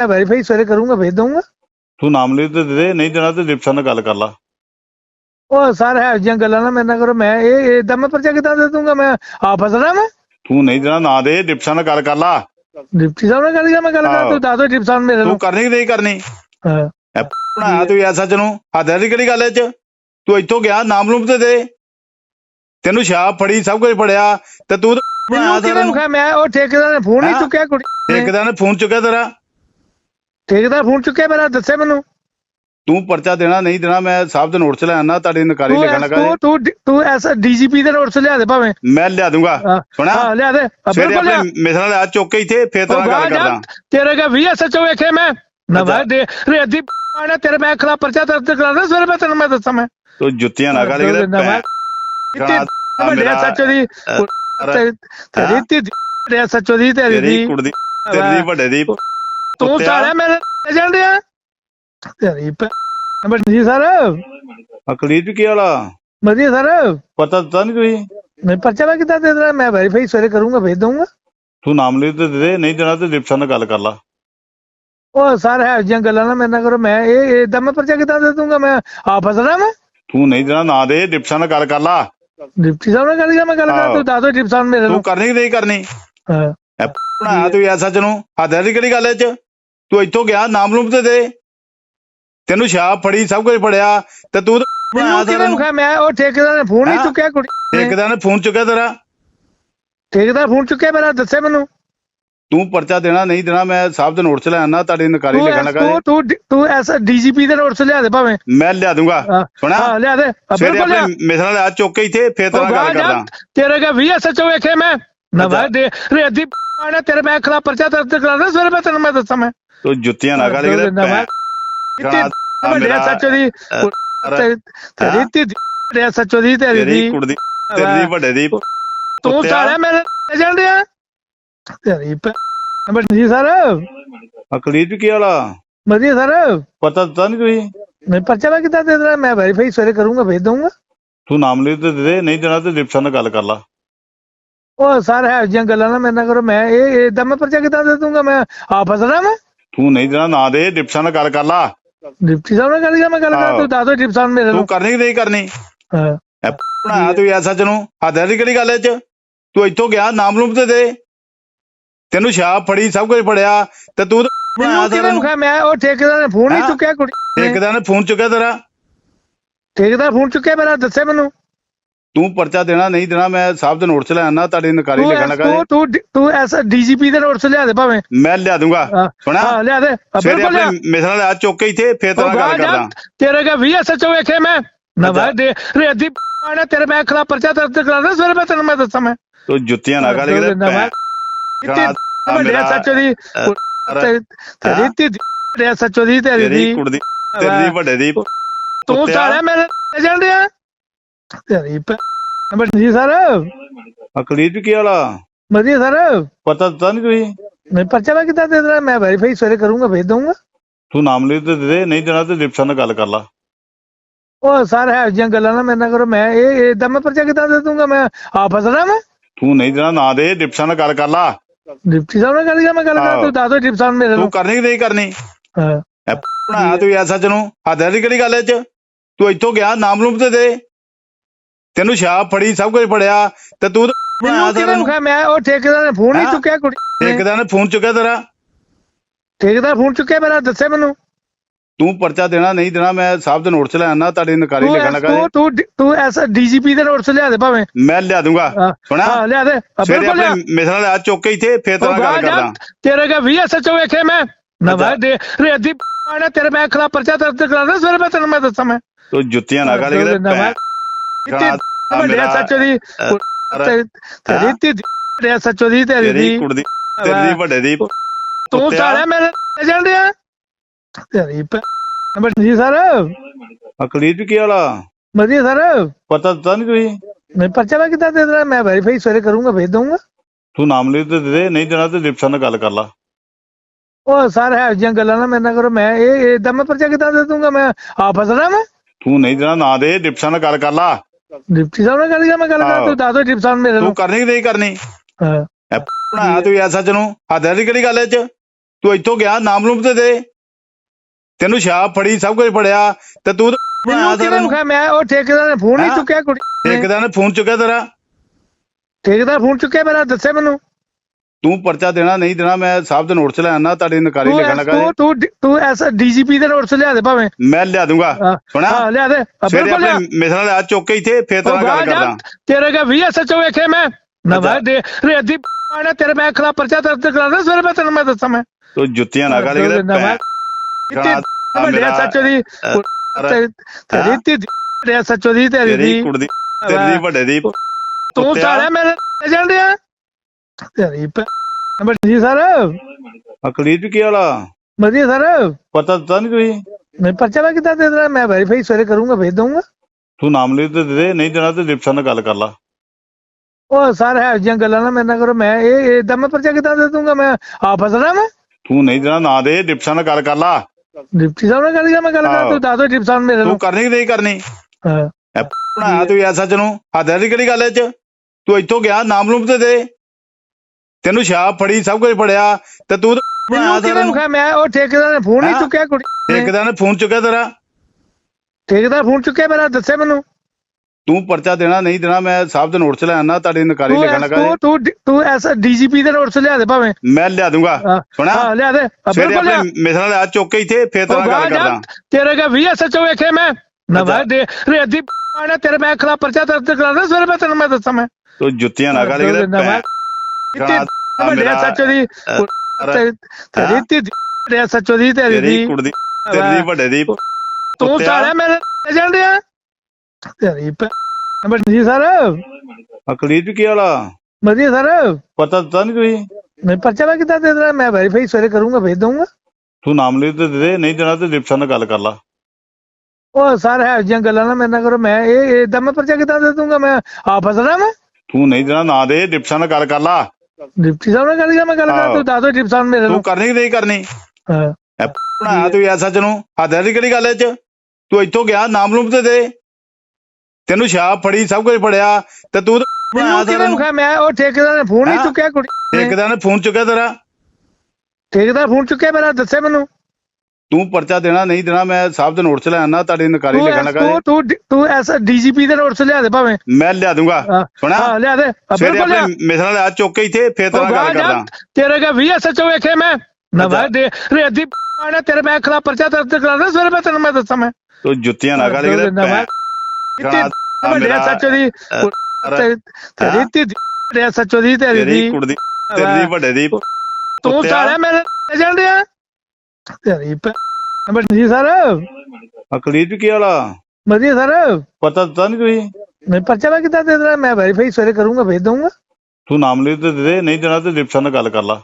ਮੈਂ ਵੈਰੀਫਾਈ ਸਵੇਰੇ ਕਰੂੰਗਾ ਭੇਜ ਦਊਂਗਾ। ਤੂੰ ਨਾਮ ਲੈ ਤੇ ਦੇ ਦੇ ਨਹੀਂ ਦੇਣਾ ਤੇ ਡਿਪਸਨ ਨਾਲ ਗੱਲ ਕਰ ਲਾ। ਉਹ ਸਰ ਹੈ ਜਿਹੀਆਂ ਗੱਲਾਂ ਨਾ ਮੇਰੇ ਨਾਲ ਕਰੋ। ਮੈਂ ਇਹ ਇਦਾਂ ਮੈਂ ਪਰਚਾ ਕਿੱਦਾਂ ਦੇ ਦੂੰਗਾ ਮੈਂ ਆ ਫਸਣਾ ਮੈਂ ਤੂੰ ਨਹੀਂ ਦੇਣਾ ਨਾ ਦੇ ਡਿਪਸਨ ਨਾਲ ਗੱਲ ਕਰ ਲਾ। ਡਿਪਟੀ ਸਾਹਿਬ ਨਾਲ ਕਰ ਮੈਂ ਗੱਲ ਕਰ। ਤੂੰ ਦੱਸ ਦੋ ਡਿਪਟੀ ਸਾਹਿਬ ਮੇਰੇ ਤੂੰ ਕਰਨੀ ਕਿ ਨਹੀਂ ਕਰਨੀ? ਹਾਂ। ਬਣਾਇਆ ਤੂੰ ਐਸਾ ਚ ਨੂੰ? ਹੱਦਾਂ ਦੀ ਕਿਹੜੀ ਗੱਲ ਐ ਚ? ਤੂੰ ਇੱਥੋਂ ਗਿਆ ਨਾਮ ਲੂਮ ਤੇ ਦੇ। ਤੈਨੂੰ ਸ਼ਾਪ ਫੜੀ ਸਭ ਕੁਝ ਫੜਿਆ ਤੇ ਤੂੰ ਤਾਂ ਬਣਾਇਆ ਮੈਨੂੰ ਕਿਹਨੇ ਸਾਰਿਆਂ ਨੂੰ? ਮੁਖਾ ਮੈਂ ਉਹ ਠੇਕੇਦਾਰ ਨੇ ਫੋਨ ਨਹੀਂ ਹਾਂ। ਚੁੱਕਿਆ ਕੁੜੀ ਨੇ। ਠੇਕੇਦਾਰ ਨੇ ਫੋਨ ਚੁੱਕਿਆ ਤੇਰਾ? ਠੇਕੇਦਾਰ ਫੋਨ ਚੁੱਕਿਆ ਮੇਰਾ ਦੱਸੇ ਮੈਨੂੰ? ਤੂੰ ਪਰਚਾ ਦੇਣਾ ਨਹੀਂ ਦੇਣਾ ਮੈਂ ਸਾਹਿਬ ਦੇ ਨੋਟ ਚ ਲੈ ਆਣਾ ਤੁਹਾਡੀ ਨਕਾਰੀ ਤੂੰ ਲਿਖਣ ਲੱਗਾ ਤੂੰ ਤੂੰ ਤੂੰ ਐਸਾ ਡੀਜੀਪੀ ਦੇ ਨੋਟਸ ਲਿਆ ਦੇ ਭਾਵੇਂ। ਮੈਂ ਲਿਆ ਦੂੰਗਾ। ਹਾਂ, ਸੁਣਾ ਹਾਂ ਲਿਆ ਦੇ। ਆ, ਸਵੇਰੇ ਬਿਲਕੁਲ ਲਿਆ। ਆਪਣੇ ਮਿਸਰਾਂ ਲਿਆ ਚੁੱਕ ਕੇ ਇੱਥੇ ਫੇਰ ਤੇਰਾ ਗੱਲ ਕਰਦਾ। ਤੇਰੇ ਕਾ ਵੀ ਐਸਐਚਓ ਵੇਖੇ ਮੈਂ। ਨਾ ਅੱਛਾ। ਦੇ ਰੇਦੀ ਆਣਾ ਤੇਰੇ ਮੈਂ ਖਿਲਾਫ ਪਰਚਾ ਦਰਜ ਕਰਾਣਾ ਸਵੇਰੇ ਮੈਂ ਤੈਨੂੰ ਮੈਂ ਦੱਸਾਂ ਮੈਂ। ਤੂੰ ਜੁੱਤੀਆਂ ਨਾ ਗੱਲ ਕਿਤੇ ਨਾ ਮੈਂ- ਗਲਾ ਵੱਡੇ ਮੇਰਾ- ਐਸਐਚਓ ਦੀ ਤੇਰੀ ਤੇਰੀ ਤੇਰੀ ਐਸਐਚਓ ਦੀ ਤੇਰੀ ਤੇਰੀ ਦੀ ਕੁੜੀ ਤੇਰੀ ਦੀ ਵੱਡੇ ਦੀ ਤੂੰ ਕੁੱਤਿਆ। ਸਾਰਾ ਮੇਰੇ ਏਜੰਟ ਆ। ਤੇਰੀ ਨੰਬਰ ਜੀ ਸਰ। ਅਕਲੀਤ ਕੀ ਵਾਲਾ ਵਧੀਆ ਸਰ। ਪਤਾ ਦਿੱਤਾ ਨਹੀਂ ਤੁਸੀਂ? ਮੈਂ ਪਰਚਾ ਮੈਂ ਕਿੱਦਾਂ ਦੇ ਦੇਣਾ ਮੈਂ ਵੈਰੀਫਾਈ ਸਵੇਰੇ ਕਰੂੰਗਾ ਭੇਜ ਦਊਂਗਾ। ਤੂੰ ਨਾਮ ਲੈ ਤੇ ਦੇ ਦੇ ਨਹੀਂ ਦੇਣਾ ਤੇ ਡਿਪਸਨ ਨਾਲ ਗੱਲ ਕਰ ਲਾ। ਉਹ ਸਰ ਹੈ ਜਿਹੀਆਂ ਗੱਲਾਂ ਨਾ ਮੇਰੇ ਨਾਲ ਕਰੋ। ਮੈਂ ਇਹ ਇਦਾਂ ਮੈਂ ਪਰਚਾ ਕਿੱਦਾਂ ਦੇ ਦੂੰਗਾ ਮੈਂ ਆ ਫਸਣਾ ਮੈਂ ਤੂੰ ਨਹੀਂ ਦੇਣਾ ਨਾ ਦੇ ਡਿਪਸਨ ਨਾਲ ਗੱਲ ਕਰ ਲਾ। ਡਿਪਟੀ ਸਾਹਿਬ ਨਾਲ ਗੱਲ ਕਰ ਮੈਂ ਗੱਲ ਕਰ। ਤੂੰ ਦੱਸ ਦੋ ਡਿਪਟੀ ਸਾਹਿਬ ਮੇਰੇ ਤੂੰ ਨੂੰ ਕਰਨੀ ਕਿ ਨਹੀਂ ਕਰਨੀ? ਹਾਂ। ਬਣਾਇਆ ਤੂੰ ਐਸਾ ਚ ਨੂੰ। ਹੱਦਾਂ ਦੀ ਕਿਹੜੀ ਗੱਲ ਐ ਚ? ਤੂੰ ਇੱਥੋਂ ਗਿਆ ਨਾਮ ਲੂਮ ਤੇ ਦੇ। ਤੈਨੂੰ ਸ਼ਾਪ ਫੜੀ ਸਭ ਕੁਝ ਫੜਿਆ ਤੇ ਤੂੰ ਮੈਨੂੰ ਕਿਹਨੇ ਮੁਖਾ ਮੈਂ ਉਹ ਠੇਕੇਦਾਰ ਨੇ ਫੋਨ ਨਹੀਂ। ਚੁੱਕਿਆ ਕੁੜੀ। ਠੇਕੇਦਾਰ ਨੇ ਫੋਨ ਚੁੱਕਿਆ ਤੇਰਾ? ਠੇਕੇਦਾਰ ਫੋਨ ਚੁੱਕਿਆ ਮੇਰਾ ਦੱਸੇ ਮੈਨੂੰ। ਤੂੰ ਪਰਚਾ ਦੇਣਾ ਨਹੀਂ ਦੇਣਾ ਮੈਂ ਸਾਹਿਬ ਦੇ ਨੋਟ ਚ ਲੈ ਆਣਾ ਤੁਹਾਡੀ ਨਕਾਰੀ ਲਿਖਣ ਲੱਗਾ ਤੂੰ ਤੂੰ ਤੂੰ ਐਸਾ ਡੀਜੀਪੀ ਦੇ ਨੋਟਸ ਲਿਆ ਦੇ ਭਾਵੇਂ। ਮੈਂ ਲਿਆ ਦੂੰਗਾ। ਸੁਣਾ ਹਾਂ ਲਿਆ ਦੇ। ਬਿਲਕੁਲ ਮਿਸਰਾਂ ਲਿਆ ਚੁੱਕ ਕੇ ਇੱਥੇ ਫੇਰ ਤੇਰਾ ਗੱਲ ਕਰਦਾ। ਤੇਰੇ ਕਾ ਵੀ ਐਸਐਚਓ ਵੇਖੇ ਮੈਂ। ਨਾ ਅੱਛਾ। ਭਾਈ ਦੇ ਰੇਦੀ ਆਣਾ ਤੇਰੇ ਮੈਂ ਖਿਲਾਫ ਪਰਚਾ ਦਰਜ ਕਰਾਣਾ ਸਵੇਰੇ ਮੈਂ ਤੈਨੂੰ ਮੈਂ ਦੱਸਾਂ ਮੈਂ। ਤੂੰ ਜੁੱਤੀਆਂ ਨਾ ਗੱਲ ਕਿਤੇ ਵੱਡੇ ਮੇਰਾ- ਐਸਐਚਓ ਦੀ ਤੇਰੀ ਤੇਰੀ ਤੇਰੀ ਐਸਐਚਓ ਦੀ ਤੇਰੀ ਦੀ ਕੁੜੀ ਤੇਰੀ ਵੱਡੇ ਦੀ ਤੂੰ। ਸਾਰਾ ਮੇਰੇ ਏਜੰਟ ਆ ਤੇਰੀ ਨੰਬਰ ਜੀ ਸਰ। ਅਕਲੀਤ ਕੀ ਵਾਲਾ ਵਧੀਆ ਸਰ। ਪਤਾ ਦਿੱਤਾ ਨਹੀਂ ਤੁਸੀਂ? ਮੈਂ ਪਰਚਾ ਮੈਂ ਕਿੱਦਾਂ ਦੇ ਦੇਣਾ? ਮੈਂ ਵੈਰੀਫਾਈ ਸਵੇਰੇ ਕਰੂੰਗਾ ਭੇਜ ਦਊਂਗਾ। ਤੂੰ ਨਾਮ ਲੈ ਤੇ ਦੇ ਦੇ ਨਹੀਂ ਦੇਣਾ ਤੇ ਡਿਪਸਨ ਨਾਲ ਗੱਲ ਕਰ ਲਾ। ਉਹ ਸਰ ਹੈ ਜਿਹੀਆਂ ਗੱਲਾਂ ਨਾ ਮੇਰੇ ਨਾਲ ਕਰੋ। ਮੈਂ ਇਹ ਇਦਾਂ ਮੈਂ ਪਰਚਾ ਕਿੱਦਾਂ ਦੇ ਦੂੰਗਾ ਮੈਂ ਆ ਫਸਣਾ ਮੈਂ ਤੂੰ ਨਹੀਂ ਦੇਣਾ ਨਾ ਦੇ ਡਿਪਸਨ ਨਾਲ ਗੱਲ ਕਰ ਲਾ। ਡਿਪਟੀ ਸਾਹਿਬ ਨਾਲ ਗੱਲ ਕਰ ਮੈਂ ਗੱਲ ਕਰ। ਤੂੰ ਦੱਸ ਦੋ ਡਿਪਟੀ ਸਾਹਿਬ ਮੇਰੇ ਤੂੰ ਨੂੰ। ਕਰਨੀ ਕਿ ਨਹੀਂ ਕਰਨੀ? ਹਾਂ। ਬਣਾਇਆ ਤੂੰ ਐਸਾ ਚ ਨੂੰ? ਹੱਦਾਂ ਦੀ ਕਿਹੜੀ ਗੱਲ ਐ ਚ? ਤੂੰ ਇੱਥੋਂ ਗਿਆ ਨਾਮ ਲੂਮ ਤੇ ਦੇ। ਤੈਨੂੰ ਸ਼ਾਪ ਫੜੀ ਸਭ ਕੁਝ ਫੜਿਆ ਤੇ ਤੂੰ ਤਾਂ ਬਣਾਇਆ ਮੈਨੂੰ ਕਿਹਨੇ ਸਾਰਿਆਂ ਨੂੰ? ਮੁਖਾ ਮੈਂ ਉਹ ਠੇਕੇਦਾਰ ਨੇ ਫੋਨ ਨਹੀਂ ਹਾਂ। ਚੁੱਕਿਆ ਕੁੜੀ ਨੇ। ਠੇਕੇਦਾਰ ਨੇ ਫੋਨ ਚੁੱਕਿਆ ਤੇਰਾ? ਠੇਕੇਦਾਰ ਫੋਨ ਚੁੱਕਿਆ ਮੇਰਾ ਦੱਸੇ ਮੈਨੂੰ। ਤੂੰ ਪਰਚਾ ਦੇਣਾ ਨਹੀਂ ਦੇਣਾ ਮੈਂ ਸਾਹਿਬ ਦੇ ਨੋਟ ਚ ਲੈ ਆਣਾ ਤੁਹਾਡੀ ਨਕਾਰੀ ਤੂੰ ਲਿਖਣ ਲੱਗਾ ਤੂੰ ਤੂੰ ਤੂੰ ਐਸਾ ਡੀਜੀਪੀ ਦੇ ਨੋਟਸ ਲਿਆ ਦੇ ਭਾਵੇਂ। ਮੈਂ ਲਿਆ ਦੂੰਗਾ। ਹਾਂ, ਸੁਣਾ ਹਾਂ ਲਿਆ ਦੇ। ਸਵੇਰੇ ਬਿਲਕੁਲ ਲਿਆ। ਆਪਣੇ ਮਿਸਰਾਂ ਲਿਆ ਚੁੱਕ ਕੇ ਇੱਥੇ ਫੇਰ ਤੇਰਾ ਗੱਲ ਕਰਦਾ। ਤੇਰੇ ਕਾ ਵੀ ਐਸਐਚਓ ਵੇਖੇ ਮੈਂ। ਨਾ ਅੱਛਾ। ਭਾਈ ਦੇ ਰੇਦੀ ਆਣਾ ਤੇਰੇ ਮੈਂ ਖਿਲਾਫ ਪਰਚਾ ਦਰਜ ਕਰਾਣਾ ਸਵੇਰੇ ਮੈਂ ਤੈਨੂੰ ਮੈਂ ਦੱਸਾਂ ਮੈਂ। ਤੂੰ ਜੁੱਤੀਆਂ ਨਾ ਗੱਲ ਕਿਤੇ ਨਾ ਮੈਂ- ਗਲਾ ਵੱਡੇ ਮੇਰਾ- ਐਸਐਚਓ ਦੀ। ਤੇਰੀ ਤੇਰੀ ਤੇਰੀ ਐਸਐਚਓ ਦੀ ਤੇਰੀ ਤੇਰੀ ਦੀ। ਕੁੜੀ ਤੇਰੀ ਦੀ ਵੱਡੇ ਦੀ ਤੂੰ ਕੁੱਤਿਆ। ਸਾਰਾ ਮੇਰੇ ਏਜੰਟ ਆ ਤੇਰੀ ਨੰਬਰ ਜੀ ਸਰ। ਅਕਲੀਤ ਕੀ ਵਾਲਾ ਵਧੀਆ ਸਰ। ਪਤਾ ਦਿੱਤਾ ਨਹੀਂ ਤੁਸੀਂ? ਮੈਂ ਪਰਚਾ ਮੈਂ ਕਿੱਦਾਂ ਦੇ ਦੇਣਾ ਮੈਂ ਵੈਰੀਫਾਈ ਸਵੇਰੇ ਕਰੂੰਗਾ ਭੇਜ ਦਊਂਗਾ। ਤੂੰ ਨਾਮ ਲੈ ਤੇ ਦੇ ਦੇ ਨਹੀਂ ਦੇਣਾ ਤੇ ਡਿਪਸਨ ਨਾਲ ਗੱਲ ਕਰ ਲਾ। ਉਹ ਸਰ ਹੈ ਜਿਹੀਆਂ ਗੱਲਾਂ ਨਾ ਮੇਰੇ ਨਾਲ ਕਰੋ। ਮੈਂ ਇਹ ਇਦਾਂ ਮੈਂ ਪਰਚਾ ਕਿੱਦਾਂ ਦੇ ਦੂੰਗਾ ਮੈਂ ਆ ਫਸਣਾ ਮੈਂ ਤੂੰ ਨਹੀਂ ਦੇਣਾ ਨਾ ਦੇ ਡਿਪਸਨ ਨਾਲ ਗੱਲ ਕਰ ਲਾ। ਡਿਪਟੀ ਸਾਹਿਬ ਨਾਲ ਗੱਲ ਕਰ ਮੈਂ ਗੱਲ ਕਰ। ਤੂੰ ਦੱਸ ਦੋ ਡਿਪਟੀ ਸਾਹਿਬ ਮੇਰੇ ਤੂੰ ਨੂੰ ਕਰਨੀ ਕਿ ਨਹੀਂ ਕਰਨੀ? ਹਾਂ। ਬਣਾਇਆ ਤੂੰ ਐਸਾ ਚ ਨੂੰ ਹੱਦਾਂ ਦੀ ਕਿਹੜੀ ਗੱਲ ਐ ਚ? ਤੂੰ ਇੱਥੋਂ ਗਿਆ ਨਾਮ ਲੂਮ ਤੇ ਦੇ। ਤੈਨੂੰ ਸ਼ਾਪ ਫੜੀ ਸਭ ਕੁਝ ਫੜਿਆ ਤੇ ਤੂੰ ਮੈਨੂੰ ਕਿਹਨੇ ਸਾਰਿਆਂ ਨੂੰ ਮੁਖਾ ਮੈਂ ਉਹ ਠੇਕੇਦਾਰ ਨੇ ਫੋਨ ਨਹੀਂ ਹਾਂ। ਚੁੱਕਿਆ ਕੁੜੀ ਨੇ। ਠੇਕੇਦਾਰ ਨੇ ਫੋਨ ਚੁੱਕਿਆ ਤੇਰਾ? ਠੇਕੇਦਾਰ ਫੋਨ ਚੁੱਕਿਆ ਮੇਰਾ ਦੱਸੇ ਮੈਨੂੰ। ਤੂੰ ਪਰਚਾ ਦੇਣਾ ਨਹੀਂ ਦੇਣਾ ਮੈਂ ਸਾਹਿਬ ਦੇ ਲੈ ਆਣਾ ਤੁਹਾਡੀ ਨਕਾਰੀ ਤੂੰ ਲਿਖਣ ਲੱਗਾ ਤੂੰ ਤੂੰ ਤੂੰ ਐਸਾ ਡੀਜੀਪੀ ਦੇ ਨੋਟਸ ਲਿਆ ਦੇ ਭਾਵੇਂ। ਮੈਂ ਲਿਆ ਦੂੰਗਾ। ਹਾਂ, ਸੁਣਾ ਹਾਂ ਲਿਆ ਦੇ। ਆ, ਸਵੇਰੇ ਬਿਲਕੁਲ ਲਿਆ। ਆਪਣੇ ਮਿਸਰਾਂ ਲਿਆ ਚੁੱਕ ਕੇ ਇੱਥੇ ਫੇਰ ਤੇਰਾ ਗੱਲ ਕਰਦਾ। ਤੇਰੇ ਕਾ ਵੀ ਐਸਐਚਓ ਵੇਖੇ ਮੈਂ। ਨਾ ਅੱਛਾ। ਭਾਈ ਦੇ ਰੇਦੀ ਆਣਾ ਤੇਰੇ ਮੈਂ ਖਿਲਾਫ ਪਰਚਾ ਦਰਜ ਕਰਾਣਾ ਸਵੇਰੇ ਮੈਂ ਤੈਨੂੰ ਮੈਂ ਦੱਸਾਂ ਮੈਂ। ਤੂੰ ਜੁੱਤੀਆਂ ਨਾ ਕਿਤੇ ਮੈਂ- ਗਲਾ ਵੱਡੇ ਮੇਰਾ- ਐਸਐਚਓ ਦੀ ਤੇਰੀ ਤੇਰੀ ਤੇਰੀ ਐਸਐਚਓ ਦੀ ਤੇਰੀ ਤੇਰੀ ਦੀ ਕੁੜੀ ਦੀ ਤੇਰੀ ਦੀ ਵੱਡੇ ਦੀ ਤੂੰ ਕੁੱਤਿਆ। ਸਾਰਾ ਮੇਰੇ ਏਜੰਟ ਆ ਤੇਰੀ ਨੰਬਰ ਜੀ ਸਰ। ਅਕਲੀਤ ਕੀ ਵਾਲਾ ਵਧੀਆ ਸਰ। ਪਤਾ ਦਿੱਤਾ ਨਹੀਂ ਤੁਸੀਂ? ਮੈਂ ਪਰਚਾ ਮੈਂ ਕਿੱਦਾਂ ਦੇ ਦੇਣਾ ਮੈਂ ਵੈਰੀਫਾਈ ਸਵੇਰੇ ਕਰੂੰਗਾ ਭੇਜ ਦਊਂਗਾ। ਤੂੰ ਨਾਮ ਲੈ ਤੇ ਦੇ ਦੇ ਨਹੀਂ ਦੇਣਾ ਤੇ ਡਿਪਸਨ ਨਾਲ ਗੱਲ ਕਰ ਲਾ। ਉਹ ਸਰ ਹੈ ਜਿਹੀਆਂ ਗੱਲਾਂ ਨਾ ਮੇਰੇ ਨਾਲ ਕਰੋ। ਮੈਂ ਇਹ ਇਦਾਂ ਮੈਂ ਪਰਚਾ ਕਿੱਦਾਂ ਦੇ ਦੂੰਗਾ ਮੈਂ ਆ ਫਸਣਾ ਮੈਂ ਤੂੰ ਨਹੀਂ ਦੇਣਾ ਨਾ ਦੇ ਡਿਪਸਨ ਨਾਲ ਗੱਲ ਕਰ ਲਾ। ਡਿਪਟੀ ਸਾਹਿਬ ਨਾਲ ਗੱਲ ਕਰ ਮੈਂ ਗੱਲ ਕਰ। ਤੂੰ ਦੱਸ ਦੋ ਡਿਪਟੀ ਸਾਹਿਬ ਮੇਰੇ ਤੂੰ ਨੂੰ ਕਰਨੀ ਕਿ ਨਹੀਂ ਕਰਨੀ ਹਾਂ ਬਣਾਇਆ ਤੂੰ ਐਸਾ ਨੂੰ ਹੱਦਾਂ ਦੀ ਕਿਹੜੀ ਗੱਲ ਐ ਚ ਤੂੰ ਇੱਥੋਂ ਗਿਆ ਨਾਮ ਲੂਮ ਤੇ ਦੇ ਤੈਨੂੰ ਸ਼ਾਪ ਫੜੀ ਸਭ ਕੁਝ ਫੜਿਆ ਤੇ ਤੂੰ ਤਾਂ ਮੈਨੂੰ ਬਣਾਇਆ ਕਿਹਨੇ ਸਾਰਿਆਂ ਨੂੰ। ਮੁਖਾ ਮੈਂ ਉਹ ਠੇਕੇਦਾਰ ਨੇ ਫੋਨ ਨਹੀਂ ਹਾਂ। ਚੁੱਕਿਆ ਕੁੜੀ ਨੇ। ਠੇਕੇਦਾਰ ਨੇ ਫੋਨ ਚੁੱਕਿਆ ਤੇਰਾ ਠੇਕੇਦਾਰ ਫੋਨ ਚੁੱਕਿਆ ਮੇਰਾ ਦੱਸੇ ਮੈਨੂੰ ਤੂੰ ਪਰਚਾ ਦੇਣਾ ਨਹੀਂ ਦੇਣਾ ਮੈਂ ਸਾਹਿਬ ਦੇ ਨੋਟ ਚ ਲੈ ਆਣਾ ਤੁਹਾਡੀ ਨਕਾਰੀ ਲਿਖਣ ਲੱਗਾ ਤੂੰ ਤੂੰ ਤੂੰ ਐਸ ਡੀਜੀਪੀ ਦੇ ਨੋਟਸ ਲਿਆ ਦੇ ਭਾਵੇਂ। ਮੈਂ ਲਿਆ ਦੂੰਗਾ। ਸੁਣਾ। ਹਾਂ ਲਿਆ ਦੇ। ਬਿਲਕੁਲ ਮਿਸਰਾਂ ਲਿਆ। ਚੁੱਕ ਕੇ ਇੱਥੇ ਫੇਰ ਤੇਰਾ ਗੱਲ ਕਰਦਾ। ਤੇਰੇ ਕਾ ਵੀ ਐਸਐਚਓ ਵੇਖੇ ਮੈਂ। ਨਾ ਅੱਛਾ। ਭਾਈ ਦੇ। ਰੇਦੀ ਆਣਾ ਤੇਰੇ ਮੈਂ ਖਿਲਾਫ ਪਰਚਾ ਦਰਜ ਕਰਾਣਾ ਸਵੇਰੇ ਮੈਂ ਤੈਨੂੰ ਮੈਂ ਦੱਸਾਂ ਮੈਂ। ਤੂੰ ਜੁੱਤੀਆਂ ਨਾ ਨਾ ਕਿਤੇ ਮੇਰਾ- ਐਸਐਚਓ ਦੀ ਤੇਰੀ ਤੇਰੀ ਤੀ ਵੱਡੇ ਐਸਐਚਓ ਦੀ ਤੇਰੀ ਤੇਰੀ ਕੁੜੀ ਤੇਰੀ ਵੱਡੇ ਦੀ ਤੂੰ। ਸਾਲਿਆ ਮੇਰੇ ਏਜੰਟ ਰਿਹਾ ਤੇਰੀ ਨੰਬਰ ਜੀ ਸਰ। ਅਕਲੀਤ ਕੀ ਵਾਲਾ ਵਧੀਆ ਸਰ। ਪਤਾ ਦਿੱਤਾ ਨਹੀਂ ਤੁਸੀਂ? ਮੈਂ ਪਰਚਾ ਮੈਂ ਕਿੱਦਾਂ ਦੇ ਦੇਣਾ? ਮੈਂ ਵੈਰੀਫਾਈ ਸਵੇਰੇ ਕਰੂੰਗਾ ਭੇਜ ਦਊਂਗਾ। ਤੂੰ ਨਾਮ ਲਿਖ ਤੇ ਦੇ ਦੇ ਨਹੀਂ ਦੇਣਾ ਤੇ ਡਿਪਸਨ ਨਾਲ ਗੱਲ ਕਰ ਲਾ। ਉਹ ਸਰ ਹੈ ਜੀਆਂ ਗੱਲਾਂ ਨਾ ਮੇਰੇ ਨਾਲ ਕਰੋ। ਮੈਂ ਇਹ ਇਦਾਂ ਮੈਂ ਪਰਚਾ ਕਿੱਦਾਂ ਦੇ ਦੂੰਗਾ ਮੈਂ ਆ ਫਸਣਾ ਮੈਂ ਤੂੰ ਨਹੀਂ ਦੇਣਾ ਨਾ ਦੇ ਡਿਪਸਨ ਨਾਲ ਗੱਲ ਕਰ ਲਾ। ਡਿਪਟੀ ਸਾਹਿਬ ਨਾਲ ਕਰ ਮੈਂ ਗੱਲ ਕਰ। ਤੂੰ ਦੱਸ ਦੋ ਡਿਪਟੀ ਸਾਹਿਬ ਮੇਰੇ ਤੂੰ ਕਰਨੀ ਕਿ ਨਹੀਂ ਕਰਨੀ? ਹਾਂ। ਬਣਾਇਆ ਤੂੰ ਐਸਾ ਚ ਨੂੰ। ਹੱਦਾਂ ਦੀ ਕਿਹੜੀ ਗੱਲ ਐ ਚ? ਤੂੰ ਇੱਥੋਂ ਗਿਆ ਨਾਮ ਲੂਮ ਤੇ ਦੇ। ਤੈਨੂੰ ਸ਼ਾਪ ਫੜੀ ਸਭ ਕੁਝ ਫੜਿਆ ਤੇ ਤੂੰ ਮੈਨੂੰ ਨੂੰ। ਮੁਖਾ ਮੈਂ ਉਹ ਠੇਕੇਦਾਰ ਨੇ ਫੋਨ ਨਹੀਂ। ਚੁੱਕਿਆ ਕੁੜੀ। ਠੇਕੇਦਾਰ ਨੇ ਫੋਨ ਚੁੱਕਿਆ ਤੇਰਾ? ਠੇਕੇਦਾਰ ਫੋਨ ਚੁੱਕਿਆ ਮੇਰਾ ਦੱਸੇ ਮੈਨੂੰ। ਤੂੰ ਪਰਚਾ ਦੇਣਾ ਨਹੀਂ ਦੇਣਾ ਮੈਂ ਸਾਹਿਬ ਦੇ ਨੋਟ ਚ ਲੈ ਆਣਾ ਤੁਹਾਡੀ ਨਕਾਰੀ ਲਿਖਣ ਲੱਗਾ ਤੂੰ ਤੂੰ ਤੂੰ ਐਸ ਡੀਜੀਪੀ ਦੇ ਨੋਟਸ ਲਿਆ ਦੇ ਭਾਵੇਂ। ਮੈਂ ਲਿਆ ਦੂੰਗਾ। ਸੁਣਾ ਹਾਂ ਲਿਆ ਦੇ। ਬਿਲਕੁਲ ਮਿਸਰਾਂ ਲਿਆ ਚੁੱਕ ਕੇ ਇੱਥੇ ਫੇਰ ਤੇਰਾ ਗੱਲ ਕਰਦਾ। ਤੇਰੇ ਕਾ ਵੀ ਐਸਐਚਓ ਵੇਖੇ ਮੈਂ। ਨਾ ਅੱਛਾ। ਭਾਈ ਦੇ ਰੇਦੀ ਆਣਾ ਤੇਰੇ ਮੈਂ ਖਿਲਾਫ ਪਰਚਾ ਦਰਜ ਕਰਾਣਾ ਸਵੇਰੇ ਮੈਂ ਤੈਨੂੰ ਮੈਂ ਦੱਸਾਂ ਮੈਂ। ਤੂੰ ਜੁੱਤੀਆਂ ਨਾ ਗਾਲੀ ਕਿਤੇ ਮੈਂ- ਭੈਣ ਵੱਡੇ ਮੇਰਾ- ਐਸਐਚਓ ਦੀ ਤੇਰੀ ਤੇਰੀ ਤੀ ਵੱਡੇ ਐਸਐਚਓ ਦੀ ਤੇਰੀ ਤੇਰੀ ਦੀ ਕੁੜੀ ਦੀ ਤੇਰੀ ਦੀ ਵੱਡੇ ਦੀ ਤੂੰ ਕੁੱਤਿਆ। ਸਾਲਿਆ ਮੇਰੇ ਏਜੰਟ ਰਿਹਾ ਤੇਰੀ ਨੰਬਰ ਜੀ ਸਰ। ਅਕਲੀਤ ਵੀ ਕੀ ਵਾਲਾ ਵਧੀਆ ਸਰ। ਪਤਾ ਦਿੱਤਾ ਨਹੀਂ ਤੁਸੀਂ? ਮੈਂ ਪਰਚਾ ਮੈਂ ਕਿੱਦਾਂ ਦੇ ਦੇਣਾ ਮੈਂ ਵੈਰੀਫਾਈ ਸਵੇਰੇ ਕਰੂੰਗਾ ਭੇਜ ਦਊਂਗਾ। ਤੂੰ ਨਾਮ ਲਿਖ ਤੇ ਦੇ ਦੇ ਨਹੀਂ ਦੇਣਾ ਤੇ ਡਿਪਸਨ ਨਾਲ ਗੱਲ ਕਰ ਲਾ। ਉਹ ਸਰ ਹੈ ਜੀਆਂ ਗੱਲਾਂ ਨਾ ਮੇਰੇ ਨਾਲ ਕਰੋ ਮੈਂ ਇਹ ਇਦਾਂ ਮੈਂ ਪਰਚਾ ਕਿੱਦਾਂ ਦੇ ਦੂੰਗਾ ਮੈਂ ਆ ਫਸਣਾ ਮੈਂ ਤੂੰ ਨਹੀਂ ਦੇਣਾ ਨਾ ਦੇ ਡਿਪਸਨ ਨਾਲ ਗੱਲ ਕਰ ਲਾ। ਡਿਪਟੀ ਸਾਹਿਬ ਨਾਲ ਗੱਲ ਕਰ ਮੈਂ ਗੱਲ ਕਰ। ਤੂੰ ਦੱਸ ਦੋ ਡਿਪਟੀ ਸਾਹਿਬ ਮੇਰੇ ਤੂੰ ਕਰਨੀ ਕਿ ਨਹੀਂ ਕਰਨੀ ਹਾਂ ਬਣਾਇਆ ਤੂੰ ਐਸਾ ਚ ਨੂੰ ਹੱਦਾਂ ਦੀ ਕਿਹੜੀ ਗੱਲ ਐ ਚ ਤੂੰ ਇੱਥੋਂ ਗਿਆ ਨਾਮ ਲੂਮ ਤੇ ਦੇ ਤੈਨੂੰ ਸ਼ਾਪ ਫੜੀ ਸਭ ਕੁਝ ਫੜਿਆ ਤੇ ਤੂੰ ਤਾਂ ਬਣਾਇਆ ਮੈਨੂੰ ਕਿਹਨੇ ਸਾਰਿਆਂ ਨੂੰ। ਮੁਖਾ ਮੈਂ ਉਹ ਠੇਕੇਦਾਰ ਨੇ ਫੋਨ ਨਹੀਂ। ਚੁੱਕਿਆ ਕੁੜੀ। ਠੇਕੇਦਾਰ ਨੇ ਫੋਨ ਚੁੱਕਿਆ ਤੇਰਾ ਠੇਕੇਦਾਰ ਫੋਨ ਚੁੱਕਿਆ ਮੇਰਾ ਦੱਸੇ ਮੈਨੂੰ ਤੂੰ ਪਰਚਾ ਦੇਣਾ ਨਹੀਂ ਦੇਣਾ ਮੈਂ ਸਾਹਿਬ ਦੇ ਨੋਟ ਚ ਲੈ ਆਣਾ ਤੁਹਾਡੀ ਨਕਾਰੀ ਲਿਖਣ ਲੱਗਾ ਤੂੰ ਤੂੰ ਤੂੰ ਐਸ ਡੀਜੀਪੀ ਦੇ ਨੋਟਸ ਲਿਆ ਦੇ ਭਾਵੇਂ। ਮੈਂ ਲਿਆ ਦੂੰਗਾ। ਸੁਣਾ ਹਾਂ ਲਿਆ ਦੇ। ਆ, ਬਿਲਕੁਲ ਮਿਸਰਾਂ ਲਿਆ ਚੁੱਕ ਕੇ ਇੱਥੇ ਫੇਰ ਤੇਰਾ ਗੱਲ ਕਰਦਾ। ਤੇਰੇ ਕਾ ਵੀ ਐਸਐਚਓ ਵੇਖੇ ਮੈਂ। ਨਾ ਅੱਛਾ। ਭਾਈ ਦੇ ਰੇਦੀ ਆਣਾ ਤੇਰੇ ਮੈਂ ਖਿਲਾਫ ਪਰਚਾ ਦਰਜ ਕਰਾਣਾ ਸਵੇਰੇ ਮੈਂ ਤੈਨੂੰ ਮੈਂ ਦੱਸਾਂ ਮੈਂ। ਤੂੰ ਜੁੱਤੀਆਂ ਨਾ ਗਾਲੀ ਕਿਤੇ ਮੇਰਾ- ਐਸਐਚਓ ਦੀ ਤੇਰੀ ਤੀ ਦੀ ਤੇਰੀ ਦੀ ਵੱਡੇ ਦੀ ਤੂੰ। ਸਾਲਿਆ ਮੇਰੇ ਏਜੰਟ ਰਿਹਾ ਤੇਰੀ ਨੰਬਰ ਜੀ ਸਰ। ਅਕਲੀਤ ਕੀ ਵਾਲਾ ਵਧੀਆ ਸਰ। ਪਤਾ ਦਿੱਤਾ ਨਹੀਂ ਤੁਸੀਂ? ਮੈਂ ਪਰਚਾ ਮੈਂ ਕਿੱਦਾਂ ਦੇ ਦੇਣਾ? ਮੈਂ ਵੈਰੀਫਾਈ ਸਵੇਰੇ ਕਰੂੰਗਾ ਭੇਜ ਦਊਂਗਾ। ਤੂੰ ਨਾਮ ਲਿਖ ਤੇ ਦੇ ਦੇ ਨਹੀਂ ਦੇਣਾ ਤੇ ਡਿਪਸਨ ਨਾਲ ਗੱਲ ਕਰ ਲਾ।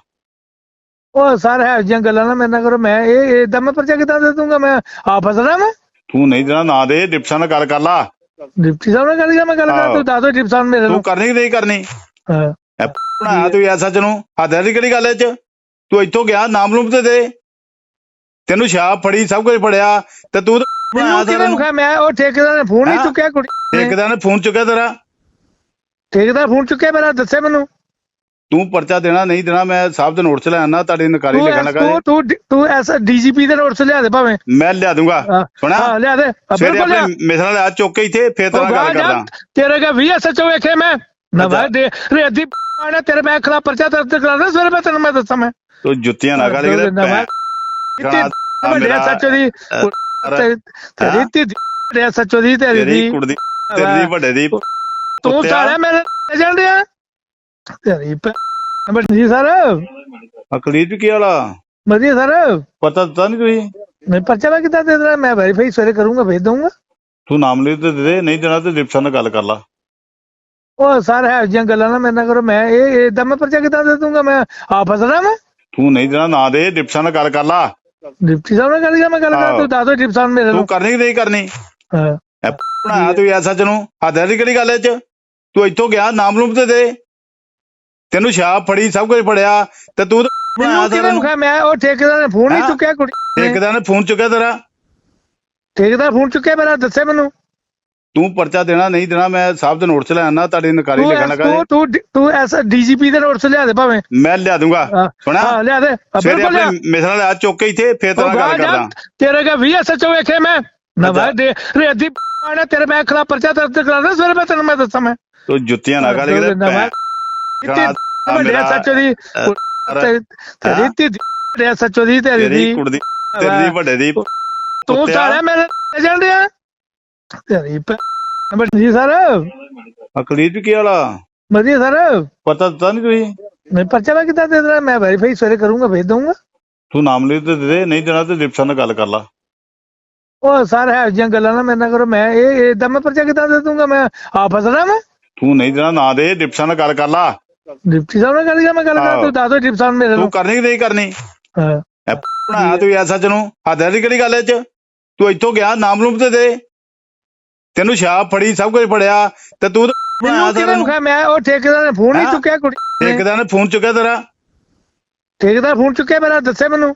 ਉਹ ਸਰ ਹੈ ਜੀਆਂ ਗੱਲਾਂ ਨਾ ਮੇਰੇ ਨਾਲ ਕਰੋ। ਮੈਂ ਇਹ ਇਦਾਂ ਮੈਂ ਪਰਚਾ ਕਿੱਦਾਂ ਦੇ ਦੂੰਗਾ ਮੈਂ ਆ ਫਸਣਾ ਮੈਂ? ਤੂੰ ਨਹੀਂ ਦੇਣਾ ਨਾ ਦੇ। ਡਿਪਸਨ ਨਾਲ ਗੱਲ ਕਰ ਲਾ। ਡਿਪਟੀ ਸਾਹਿਬ ਨਾਲ ਗੱਲ ਕਰ ਮੈਂ ਗੱਲ ਕਰ। ਤੂੰ ਦੱਸ ਦੋ ਡਿਪਟੀ ਸਾਹਿਬ ਮੇਰੇ ਤੂੰ ਨੂੰ। ਕਰਨੀ ਕਿ ਨਹੀਂ ਕਰਨੀ? ਹਾਂ। ਬਣਾਇਆ ਤੂੰ ਐਸਾ ਚ ਨੂੰ? ਹੱਦਾਂ ਦੀ ਕਿਹੜੀ ਗੱਲ ਐ ਚ? ਤੂੰ ਇੱਥੋਂ ਗਿਆ ਨਾਮ ਲੂਮ ਤੇ ਦੇ। ਤੈਨੂੰ ਸ਼ਾਪ ਫੜੀ ਸਭ ਕੁਝ ਫੜਿਆ ਤੇ ਤੂੰ ਤਾਂ ਬਣਾਇਆ ਮੈਨੂੰ ਕਿਹਨੇ ਸਾਰਿਆਂ ਨੂੰ। ਮੈਂ ਉਹ ਠੇਕੇਦਾਰ ਨੇ ਫੋਨ ਨਹੀਂ ਹਾਂ। ਚੁੱਕਿਆ ਕੁੜੀ ਨੇ। ਠੇਕੇਦਾਰ ਨੇ ਫੋਨ ਚੁੱਕਿਆ ਤੇਰਾ? ਠੇਕੇਦਾਰ ਫੋਨ ਚੁੱਕਿਆ ਮੇਰਾ ਦੱਸੇ ਮੈਨੂੰ। ਤੂੰ ਪਰਚਾ ਦੇਣਾ ਨਹੀਂ ਦੇਣਾ ਮੈਂ ਸਾਹਿਬ ਦੇ ਨੋਟ ਚ ਲੈ ਆਣਾ ਤੁਹਾਡੀ ਨਕਾਰੀ ਤੂੰ ਲਿਖਣ ਐਸ- ਲੱਗਾ ਤੂੰ ਤੂੰ ਡੀ- ਤੂੰ ਐਸ ਡੀਜੀਪੀ ਦੇ ਨੋਟਸ ਲਿਆ ਦੇ ਭਾਵੇਂ। ਮੈਂ ਲਿਆ ਦੂੰਗਾ ਹਾਂ, ਸੁਣਾ ਹਾਂ ਲਿਆ ਦੇ। ਆ, ਸਵੇਰੇ ਬਿਲਕੁਲ ਲਿਆ ਆਪਣੇ ਮਿਸਰਾਂ ਲਿਆ ਚੁੱਕ ਕੇ ਇੱਥੇ ਫੇਰ ਉਹ ਤੇਰਾ ਗੱਲ ਬਾਹਰ ਜਾ, ਕਰਦਾ। ਤੇਰੇ ਕਾ ਵੀ ਐਸਐਚਓ ਵੇਖੇ ਮੈਂ। ਨਾ ਅੱਛਾ। ਭਾਈ ਦੇ ਰੇਦੀ ਆਣਾ ਤੇਰੇ ਮੈਂ ਖਿਲਾਫ ਪਰਚਾ ਦਰਜ ਕਰਾਣਾ ਸਵੇਰੇ ਮੈਂ ਤੈਨੂੰ ਮੈਂ ਦੱਸਾਂ ਮੈਂ। ਤੂੰ ਜੁੱਤੀਆਂ ਨਾ ਕਿਤੇ ਮੈਂ- ਭੈਣ। ਵੱਡੇ ਮੇਰਾ- ਐਸਐਚਓ ਦੀ ਤੇਰੀ ਤੇਰੀ ਤੀ ਵੱਡੇ ਐਸਐਚਓ ਦੀ ਤੇਰੀ ਤੇਰੀ ਦੀ। ਕੁੜੀ ਤੇਰੀ ਵੱਡੇ ਦੀ। ਤੂੰ। ਸਾਲਿਆ ਮੇਰੇ ਏਜੰਟ ਰਿਹਾ। ਤੇਰੀ ਨੰਬਰ ਜੀ ਸਰ। ਅਕਲੀਤ ਕੀ ਵਾਲਾ ਵਧੀਆ ਸਰ। ਪਤਾ ਦਿੱਤਾ ਨਹੀਂ ਤੁਸੀਂ? ਮੈਂ ਪਰਚਾ ਮੈਂ ਕਿੱਦਾਂ ਦੇ ਦੇਣਾ ਮੈਂ ਵੈਰੀਫਾਈ ਸਵੇਰੇ ਕਰੂੰਗਾ ਭੇਜ ਦਊਂਗਾ। ਤੂੰ ਨਾਮ ਲਿਖ ਤੇ ਦੇ ਨਹੀਂ ਦੇਣਾ ਤੇ ਡਿਪਸਨ ਨਾਲ ਗੱਲ ਕਰ ਲਾ। ਉਹ ਸਰ ਹੈ ਜੀਆਂ ਗੱਲਾਂ ਨਾ ਮੇਰੇ ਨਾਲ ਕਰੋ। ਮੈਂ ਇਹ ਇਦਾਂ ਮੈਂ ਪਰਚਾ ਕਿੱਦਾਂ ਦੇ ਦੂੰਗਾ ਮੈਂ ਆ ਫਸਣਾ ਮੈਂ ਤੂੰ ਨਹੀਂ ਦੇਣਾ ਨਾ ਦੇ ਡਿਪਸਨ ਨਾਲ ਗੱਲ ਕਰ ਲਾ। ਡਿਪਟੀ ਸਾਹਿਬ ਨਾਲ ਗੱਲ ਕਰ ਮੈਂ ਗੱਲ ਕਰ ਆਹੋ। ਤੂੰ ਦੱਸ ਦੋ ਡਿਪਟੀ ਸਾਹਿਬ ਮੇਰੇ ਤੂੰ ਨੂੰ ਕਰਨੀ ਕਿ ਨਹੀਂ ਕਰਨੀ? ਹਾਂ। ਬਣਾਇਆ ਤੂੰ ਐਸਾ ਚ ਨੂੰ। ਹੱਦਾਂ ਦੀ ਕਿਹੜੀ ਗੱਲ ਐ ਚ? ਤੂੰ ਇੱਥੋਂ ਗਿਆ ਨਾਮ ਲੂਮ ਤੇ ਦੇ। ਤੈਨੂੰ ਸ਼ਾਪ ਫੜੀ ਸਭ ਕੁਝ ਫੜਿਆ ਤੇ ਤੂੰ ਤਾਂ ਬਣਾਇਆ ਮੈਨੂੰ ਕਿਹਨੇ ਸਾਰਿਆਂ ਨੂੰ। ਮੁਖਾ ਮੈਂ ਉਹ ਠੇਕੇਦਾਰ ਨੇ ਫੋਨ ਨਹੀਂ ਹਾਂ। ਚੁੱਕਿਆ ਕੁੜੀ ਨੇ। ਠੇਕੇਦਾਰ ਨੇ ਫੋਨ ਚੁੱਕਿਆ ਤੇਰਾ। ਠੇਕੇਦਾਰ ਫੋਨ ਚੁੱਕਿਆ ਮੇਰਾ ਦੱਸੇ ਮੈਨੂੰ। ਤੂੰ ਪਰਚਾ ਦੇਣਾ ਨਹੀਂ ਦੇਣਾ ਮੈਂ ਸਾਹਿਬ ਦੇ ਨੋਟ ਚ ਲੈ ਆਣਾ ਤੁਹਾਡੀ ਨਕਾਰੀ ਤੂੰ ਲਿਖਣ ਲੱਗਾ ਤੂੰ ਤੂੰ ਤੂੰ ਐਸਾ ਡੀਜੀਪੀ ਦੇ ਨੋਟਸ ਲਿਆ ਦੇ ਭਾਵੇਂ। ਮੈਂ ਲਿਆ ਦੂੰਗਾ। ਹਾਂ, ਸੁਣਾ ਹਾਂ ਲਿਆ ਦੇ। ਆ, ਸਵੇਰੇ ਬਿਲਕੁਲ ਲਿਆ। ਆਪਣੇ ਮਿਸਰਾਂ ਚੁੱਕ ਕੇ ਇੱਥੇ ਫੇਰ ਤੇਰਾ ਗੱਲ ਕਰਦਾ। ਤੇਰੇ ਕਾ ਵੀ ਐਸਐਚਓ ਵੇਖੇ ਮੈਂ। ਨਾ ਅੱਛਾ। ਬਾਹਰ ਦੇ ਰੇਦੀ ਆਣਾ ਤੇਰੇ ਮੈਂ ਖਿਲਾਫ ਪਰਚਾ ਦਰਜ ਕਰਾਣਾ ਸਵੇਰੇ ਮੈਂ ਤੈਨੂੰ ਮੈਂ ਦੱਸਾਂ ਮੈਂ। ਤੂੰ ਜੁੱਤੀਆਂ ਨਾ ਗਾਲੀ ਕਿਤੇ ਨਾ ਬਾਹਰ ਕਿਤੇ ਵੱਡੇ ਐਸਐਚਓ ਦੀ ਤੇ- ਤੇਰੀ ਤੀ ਵੱਡੇ ਐਸਐਚਓ ਦੀ ਤੇਰੀ ਤੇਰੀ ਦੀ ਕੁੜੀ ਦੀ ਤੇਰੀ ਵੱਡੇ ਦੀ ਤੂੰ ਕੁੱਤਿਆ। ਮੇਰੇ ਏਜੰਟ ਆ। ਤੇਰੀ ਪ- ਨੰਬਰ ਜੀ ਸਰ। ਅਕਲੀਤ ਕੀ ਵਾਲਾ ਵਧੀਆ ਸਰ। ਪਤਾ ਦਿੱਤਾ ਨਹੀਂ ਤੁਸੀਂ? ਮੈਂ ਪਰਚਾ ਮੈਂ ਕਿੱਦਾਂ ਦੇ ਦੇਣਾ ਮੈਂ ਵੈਰੀਫਾਈ ਸਵੇਰੇ ਕਰੂੰਗਾ ਭੇਜ ਦਊਂਗਾ। ਤੂੰ ਨਾਮ ਲਿਖ ਤੇ ਦੇ ਦੇ ਨਹੀਂ ਦੇਣਾ ਤੇ ਡਿਪਸ਼ਨ ਨਾਲ ਗੱਲ ਕਰ ਲਾ। ਉਹ ਸਰ ਹੈ ਜਿਹੀਆਂ ਗੱਲਾਂ ਨਾ ਮੇਰੇ ਨਾਲ ਕਰੋ। ਮੈਂ ਇਹ ਇਦਾਂ ਮੈਂ ਪਰਚਾ ਕਿੱਦਾਂ ਦੇ ਦੂੰਗਾ ਮੈਂ ਆ ਫਸਣਾ ਮੈਂ ਤੂੰ ਨਹੀਂ ਦੇਣਾ ਨਾ ਦੇ ਡਿਪਸ਼ਨ ਨਾਲ ਗੱਲ ਕਰ ਲਾ। ਡਿਪਟੀ ਸਾਹਿਬ ਨਾਲ ਗੱਲ ਕਰ ਮੈਂ ਗੱਲ ਕਰ। ਤੂੰ ਦੱਸ ਦੋ ਡਿਪਟੀ ਸਾਹਿਬ ਮੇਰੇ ਤੂੰ ਨੂੰ ਕਰਨੀ ਕਿ ਨਹੀਂ ਕਰਨੀ? ਹਾਂ। ਬਣਾਇਆ ਤੂੰ ਐਸਾ ਚ ਨੂੰ? ਹੱਦਾਂ ਦੀ ਕਿਹੜੀ ਗੱਲ ਐ ਚ? ਤੂੰ ਇੱਥੋਂ ਗਿਆ ਨਾਮ ਲੂਮ ਤੇ ਦੇ। ਤੈਨੂੰ ਸ਼ਾਪ ਫੜੀ ਸਭ ਕੁਝ ਫੜਿਆ ਤੇ ਤੂੰ ਕਿਹਨੇ ਮੁਖਾ ਮੈਂ ਉਹ ਠੇਕੇਦਾਰ ਨੇ ਫੋਨ ਨਹੀਂ। ਚੁੱਕਿਆ ਕੁੜੀ। ਠੇਕੇਦਾਰ ਨੇ ਫੋਨ ਚੁੱਕਿਆ ਤੇਰਾ? ਠੇਕੇਦਾਰ ਫੋਨ ਚੁੱਕਿਆ ਮੇਰਾ ਦੱਸੇ ਮੈਨੂੰ।